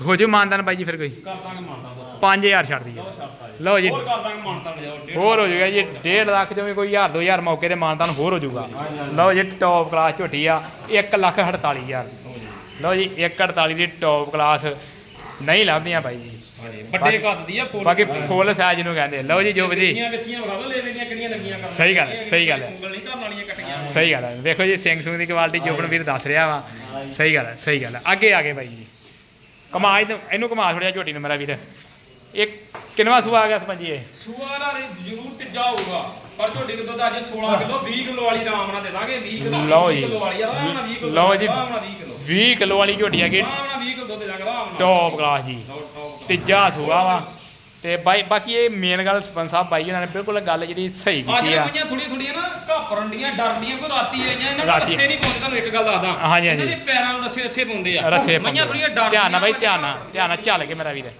ਹੋ ਜੋ ਮਾਨਦਾਨ ਬਾਈ ਜੀ ਫਿਰ ਕੋਈ।
ਕਰ ਦਾਂਗੇ ਮਾਨਤਾ ਦੱਸੋ
5000 ਛੱਡ ਦਈਏ
ਲਓ ਜੀ।
ਲਓ ਜੀ।
ਹੋਰ ਕਰ ਦਾਂਗੇ
ਹੋਰ ਹੋ ਜਾਊਗਾ ਜੀ 1.5 ਲੱਖ ਚੋਂ ਵੀ ਕੋਈ 1000 2000 ਮੌਕੇ ਤੇ ਮਾਨਦਾਨ ਹੋਰ ਹੋ ਜਾਊਗਾ। ਲਓ ਜੀ ਟੌਪ ਕਲਾਸ ਝੋਟੀ ਆ 1 ਲੱਖ 48000 ਲਓ ਜੀ 148 ਦੀ ਟੌਪ ਕਲਾਸ ਨਹੀਂ ਲੱਭਦੀਆਂ ਬਾਈ ਜੀ।
ਵੱਡੇ ਕੱਦ ਦੀ ਆ ਫੁੱਲ
ਬਾਕੀ ਫੁੱਲ ਸਾਈਜ਼ ਨੂੰ ਕਹਿੰਦੇ ਲਓ ਜੀ ਜੋ
ਵਿੱਚੀਆਂ ਲੈ ਲੈਣੀਆਂ ਕਿਹੜੀਆਂ ਲੱਗੀਆਂ ਕਰਨ
ਸਹੀ ਗੱਲ ਸਹੀ ਗੱਲ ਹੈ।
ਉਂਗਲ ਨਹੀਂ ਕਰਨ ਵਾਲੀਆਂ ਕੱਟੀਆਂ।
ਸਹੀ ਗੱਲ ਹੈ। ਵੇਖੋ ਜੀ ਸਿੰਘ ਸੁੰਗ ਦੀ ਕੁਆਲਿਟੀ ਜੋਬਨ ਵੀਰ ਦੱਸ ਰਿਹਾ ਵਾ। ਸਹੀ ਗੱਲ ਹੈ ਸਹੀ ਗੱਲ ਹੈ। ਅੱਗੇ ਆ ਗਏ ਬਾਈ ਜੀ। ਕਮਾ ਇਹਨੂੰ ਕਮਾ ਥੋੜਿਆ ਝੋਟੀ ਨੂੰ ਮੇਰਾ ਵੀਰ। ਇੱਕ ਕਿੰਨਵਾ ਸੂਆ ਆ ਗਿਆ ਸਪੰਜੀ ਇਹ?
ਸੂਆ ਦਾ ਜ਼ਰੂਰ ਟਿੱਜਾ ਹੋਊਗਾ। ਪਰ ਝੋਟੀ ਦੇ ਦੁੱਧ ਅੱਜ 16 ਕਿਲੋ 20 ਕਿਲੋ ਵਾਲੀ ਆਰਾਮ ਨਾਲ ਦੇ ਦਾਂਗੇ 20 ਕਿਲੋ
ਲਓ ਜੀ।
ਕਿਲੋ ਵਾਲੀ ਆਰਾਮ ਨਾਲ 20 ਕਿਲੋ
ਲਓ ਜੀ।
ਆਰਾਮ ਨਾਲ 20 ਕਿਲੋ।
20 ਕਿਲੋ ਵਾਲੀ ਝੋਟੀ ਹੈਗੀ
ਆਰਾਮ ਨਾਲ 20 ਕਿਲੋ ਦੁੱਧ ਦੇ ਦਾਂਗੇ ਆਰਾਮ ਨਾਲ।
ਟੌਪ ਕਲਾਸ ਜੀ। ਤੀਜਾ ਸੂਆ ਵਾ। ਤੇ ਬਾਈ ਬਾਕੀ ਇਹ ਮੇਨ ਗੱਲ ਸਰਪੰਚ ਸਾਹਿਬ ਬਾਈ ਉਹਨਾਂ ਨੇ ਬਿਲਕੁਲ ਗੱਲ ਜਿਹੜੀ ਸਹੀ
ਅੱਜ
ਕੀਤੀ ਆ।
ਪਈਆਂ ਥੋੜੀਆਂ ਥੋੜੀਆਂ ਨਾ ਘਾਪਰਨ ਡੀਆਂ ਡਰਦੀਆਂ ਕੋਈ ਰਾਤੀ ਆਈਆਂ ਇਹਨਾਂ ਨੂੰ। ਰੱਸੇ ਨਹੀਂ ਪਾਉਂਦੇ ਤੁਹਾਨੂੰ ਇੱਕ ਗੱਲ ਦੱਸਦਾ।
ਹਾਂਜੀ, ਹਾਂਜੀ।
ਇਹਨਾਂ ਦੇ ਪੈਰਾਂ ਨੂੰ ਰੱਸੇ ਰੱਸੇ ਪਾਉਂਦੇ ਆ।
ਰਸੇ
ਮਈਆਂ ਥੋੜੀਆਂ ਡਰਦੀਆਂ
ਧਿਆਨ ਨਾਲ ਬਾਈ ਧਿਆਨ ਨਾਲ ਧਿਆਨ ਨਾਲ ਚੱਲ ਕੇ ਮੇਰਾ ਵੀਰ।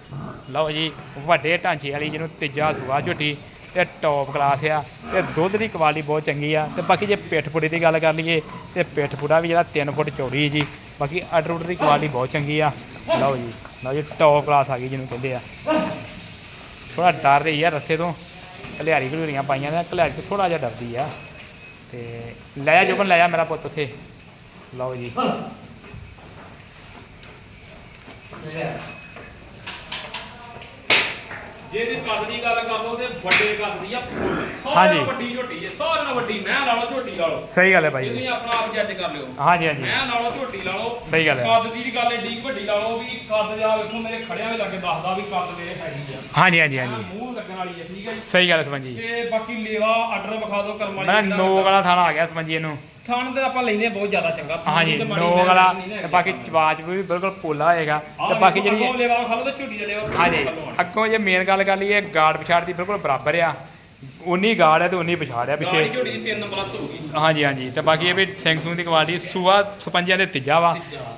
ਲਓ ਜੀ ਵੱਡੇ ਢਾਂਚੇ ਵਾਲੀ ਜਿਹਨੂੰ ਤੀਜਾ ਸੂਆ ਝੋਟੀ ਤੇ ਟੌਪ ਕਲਾਸ ਆ। ਤੇ ਦੁੱਧ ਦੀ ਕੁਆਲਿਟੀ ਬਹੁਤ ਚੰਗੀ ਆ। ਤੇ ਬਾਕੀ ਜੇ ਪਿੱਠ ਪੁੜੀ ਦੀ ਗੱਲ ਕਰ ਲਈਏ ਤੇ ਪਿੱਠ ਪੁੜਾ ਵੀ ਜਿਹੜਾ 3 ਫੁੱਟ ਚੌੜੀ ਜੀ। ਬਾਕੀ ਆਰਡਰ ਉਡਰ ਦੀ ਕੁਆਲਿਟੀ ਬਹੁਤ ਚੰਗੀ ਆ। ਲਓ ਜੀ ਲਓ ਜੀ ਟੌਪ ਕਲਾਸ ਆ ਗਈ ਜਿਹਨੂੰ ਕਹਿੰਦੇ ਆ। ਥੋੜਾ ਡਰ ਰਹੀ ਆ ਰੱਸੇ ਤੋਂ। ਕਲਿਆਰੀ ਘਲੂਰੀਆਂ ਪਾਈਆਂ ਨੇ ਕਲਿਆਰੀ ਤੋਂ ਥੋੜਾ ਜਿਹਾ ਡਰਦੀ ਆ। ਤੇ ਲੈ ਜਾ ਜੋਬਨ, ਲੈ ਜਾ ਮੇਰਾ ਪੁੱਤ ਉੱਥੇ। ਲਓ ਜੀ।
ਜੇ ਇਹਦੀ ਕੱਦ ਦੀ ਗੱਲ ਕਰ ਲਓ ਤੇ ਵੱਡੇ ਕੱਦ ਦੀ ਆ ਫੁੱਲ।
ਹਾਂਜੀ।
ਸਾਰਿਆਂ ਵੱਡੀ ਝੋਟੀ ਹੈ ਸਾਰਿਆਂ ਨਾਲੋਂ ਵੱਡੀ ਮੈਂ ਲਾ ਲਓ ਝੋਟੀ ਲਾ ਲਓ।
ਸਹੀ ਗੱਲ ਹੈ
ਇਹ
ਬਾਈ
ਤੁਸੀਂ ਆਪਣਾ ਆਪ ਜੱਜ ਕਰ ਲਿਓ।
ਹਾਂਜੀ ਹਾਂਜੀ।
ਮੈਂ ਲਾ ਲਓ ਝੋਟੀ ਲਾ ਲਓ।
ਸਹੀ ਗੱਲ ਹੈ।
ਕੱਦ ਦੀ ਵੀ ਗੱਲ ਏਡੀ ਕੁ ਵੱਡੀ ਲਾ ਲਓ ਵੀ ਕੱਦ ਜਾ ਵੇਖੋ ਮੇਰੇ ਖੜਿਆਂ ਵੀ ਲੱਗੇ ਦੱਸਦਾ ਵੀ ਕੱਦ ਮੇਰੇ ਹੈਗੀ ਆ।
ਹਾਂਜੀ ਹਾਂਜੀ
ਐਂ
ਹਾਂਜੀ
ਮੂੰਹ ਲੱਗਣ ਵਾਲੀ ਹੈ ਠੀਕ ਹੈ ਜੀ।
ਸਹੀ ਗੱਲ ਹੈ ਸਮਝੀ
ਤੇ ਬਾਕੀ ਲੇਵਾ ਆਰਡਰ ਵਿਖਾ ਦਿਓ ਕਰਮ ਵਾਲੀ
ਮੈਂ ਨੋਕ ਵਾਲਾ ਥਾਣਾ ਆ ਗਿਆ ਸਮਝੀ ਇਹਨੂੰ।
ਥਣ ਤੇ ਆਪਾਂ ਲੈਨੇ ਬਹੁਤ ਜ਼ਿਆਦਾ ਚੰਗਾ ਥਣ
ਹਾਂਜੀ
ਤੇ ਮਾੜੀ
ਨੋਕ
ਮੈਂ
ਵਾਲਾ
ਨਹੀਂ ਨਾ
ਤੇ ਬਾਕੀ ਚਵਾਚ ਵੀ ਬਿਲਕੁਲ ਪੋਲਾ ਹੋਏਗਾ।
ਆਹ
ਤੇ ਬਾਕੀ
ਵੇਖੋ,
ਜਿਹੜੀ
ਅੱਗੋਂ ਲੇਵਾ ਵਿਖਾ ਲਓ ਤੇ ਝੋਟੀ ਦਾ ਲੇਵਾ
ਹਾਂਜੀ। ਅੱਗੋਂ ਜੇ ਮੇਨ ਗੱਲ ਕਰ ਲਈਏ ਗਾਰਡ ਪਛਾੜ ਦੀ ਬਿਲਕੁਲ ਬਰਾਬਰ ਆ। ਉਨੀ ਗਾਰਡ ਹੈ ਤੇ ਉਨੀ ਪਛਾੜ
ਗਾੜੀ
ਪਿੱਛੇ।
ਝੋਟੀ ਦੀ 3 ਪਲੱਸ ਹੋਊਗੀ
ਹਾਂਜੀ ਹਾਂਜੀ। ਤੇ ਬਾਕੀ ਇਹ ਵੀ ਸਿੰਘ ਸੂੰ ਦੀ ਕੁਆਲਿਟੀ ਸੂਆ ਸਪੰਜੀਆਂ ਦੇ ਤੀਜਾ ਵਾ।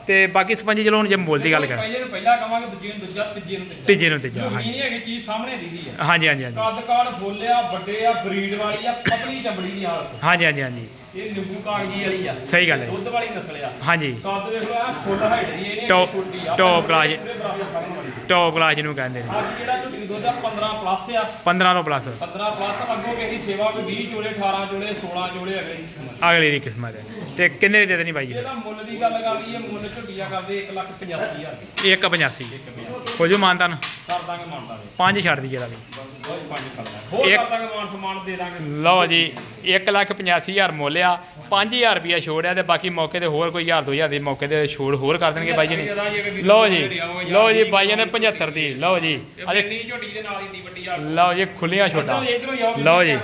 ਤੇ ਬਾਕੀ ਸਪੰਜੀ ਚਲੋ ਹੁਣ ਜੇ ਮੁੱਲ ਦੀ ਗੱਲ ਕਰ।
ਪਹਿਲੇ ਨੂੰ ਪਹਿਲਾਂ ਕਵਾਂਗੇ ਦੂਜੇ ਨੂੰ ਦੂਜਾ ਤੀਜੇ ਨੂੰ ਤੀਜਾ।
ਤੀਜੇ ਨੂੰ ਤੀਜਾ ਹਾਂਜੀ।
ਨਹੀਂ ਹੈਗੀ ਚੀਜ਼ ਸਾਹਮਣੇ ਦਿਖਦੀ ਹੈ।
ਹਾਂਜੀ ਹਾਂਜੀ ਹਾਂਜੀ।
ਕੱਦ ਕਾੜ ਫੁੱਲਿਆ ਵੱਡੇ ਆ ਬਰੀਡ ਵਾਲੀ ਆ ਪਤਲੀ ਚਮੜੀ ਦੀ ਹਾਲਤ
ਹਾਂਜੀ ਹਾਂਜੀ ਹਾਂਜੀ।
ਇਹ ਨਿੰਬੂ ਕਾਗਜੀ ਵਾਲੀ ਆ।
ਸਹੀ ਗੱਲ ਹੈ
ਦੁੱਧ ਵਾਲੀ ਨਸਲ ਆ।
ਹਾਂਜੀ।
ਕੱਦ ਲਓ ਆ ਫੁੱਲ ਹਾਈਟ ਦੀ ਇਹ ਛੋਟੀ ਆ।
Top class. ਟੌਪ ਕਲਾਸ ਜਿਹਨੂੰ ਕਹਿੰਦੇ ਨੇ।
ਅੱਜ ਜਿਹੜਾ ਝੋਟੀ ਦੁੱਧ ਆ 15 ਪਲੱਸ ਆ।
15 ਤੋਂ ਪਲੱਸ
15 ਪਲੱਸ ਅੱਗੋਂ ਕਿਸੇ ਦੀ ਸੇਵਾ ਵੀ 20 ਚੋਲੇ 18 ਚੋਲੇ 16 ਚੋਲੇ ਅਗਲੇ ਦੀ ਕਿਸਮਤ।
ਅਗਲੀ ਦੀ ਕਿਸਮਤ ਹੈ। ਤੇ ਕਿੰਨੇ ਦੀ ਦੇ ਦੇਣੀ ਬਾਈ ਜੀ?
ਇਹਦਾ ਮੁੱਲ ਦੀ ਗੱਲ ਕਰ ਲਈਏ ਮੁੱਲ ਝੋਟੀਆਂ ਕਰਦੇ 185000
ਇੱਕ 85 ਹੋ ਜੂ ਮਾਨਤਾਨ।
ਕਰ ਦਾਂਗੇ ਮੰਨਦਾ
ਪੰਜ ਛੱਡ ਦੀ ਜਿਹੜਾ ਵੀ।
ਪੰਜ ਕਰ ਹੋਰ
ਇੱਕ-
ਦਾਂਗੇ ਮਾਨ ਸਮਾਨ ਦੇ ਦਾਂਗੇ।
ਲਓ ਜੀ 1 ਲੱਖ 85000 ਮੁੱਲ ਆ 5000 ਰੁਪਿਆ ਛੋੜ ਆ ਤੇ ਬਾਕੀ ਮੌਕੇ ਤੇ ਹੋਰ ਕੋਈ 1000 2000 ਦੀ ਮੌਕੇ ਤੇ ਛੋੜ ਹੋਰ ਕਰ ਦੇਣਗੇ ਬਾਈ ਜੀ ਨੇ। ਲਓ ਜੀ ਲਓ ਜੀ ਬਾਈ ਜੀ ਨੇ 75 ਦੀ ਲਓ ਜੀ ਅਜੇ
ਅਜੇ ਝੋਟੀ ਦੇ ਨਾਲ ਇੰਨੀ ਵੱਡੀ ਆ।
ਲਓ ਜੀ ਖੁੱਲੀਆਂ ਛੋਟਾਂ। ਲਓ ਜੀ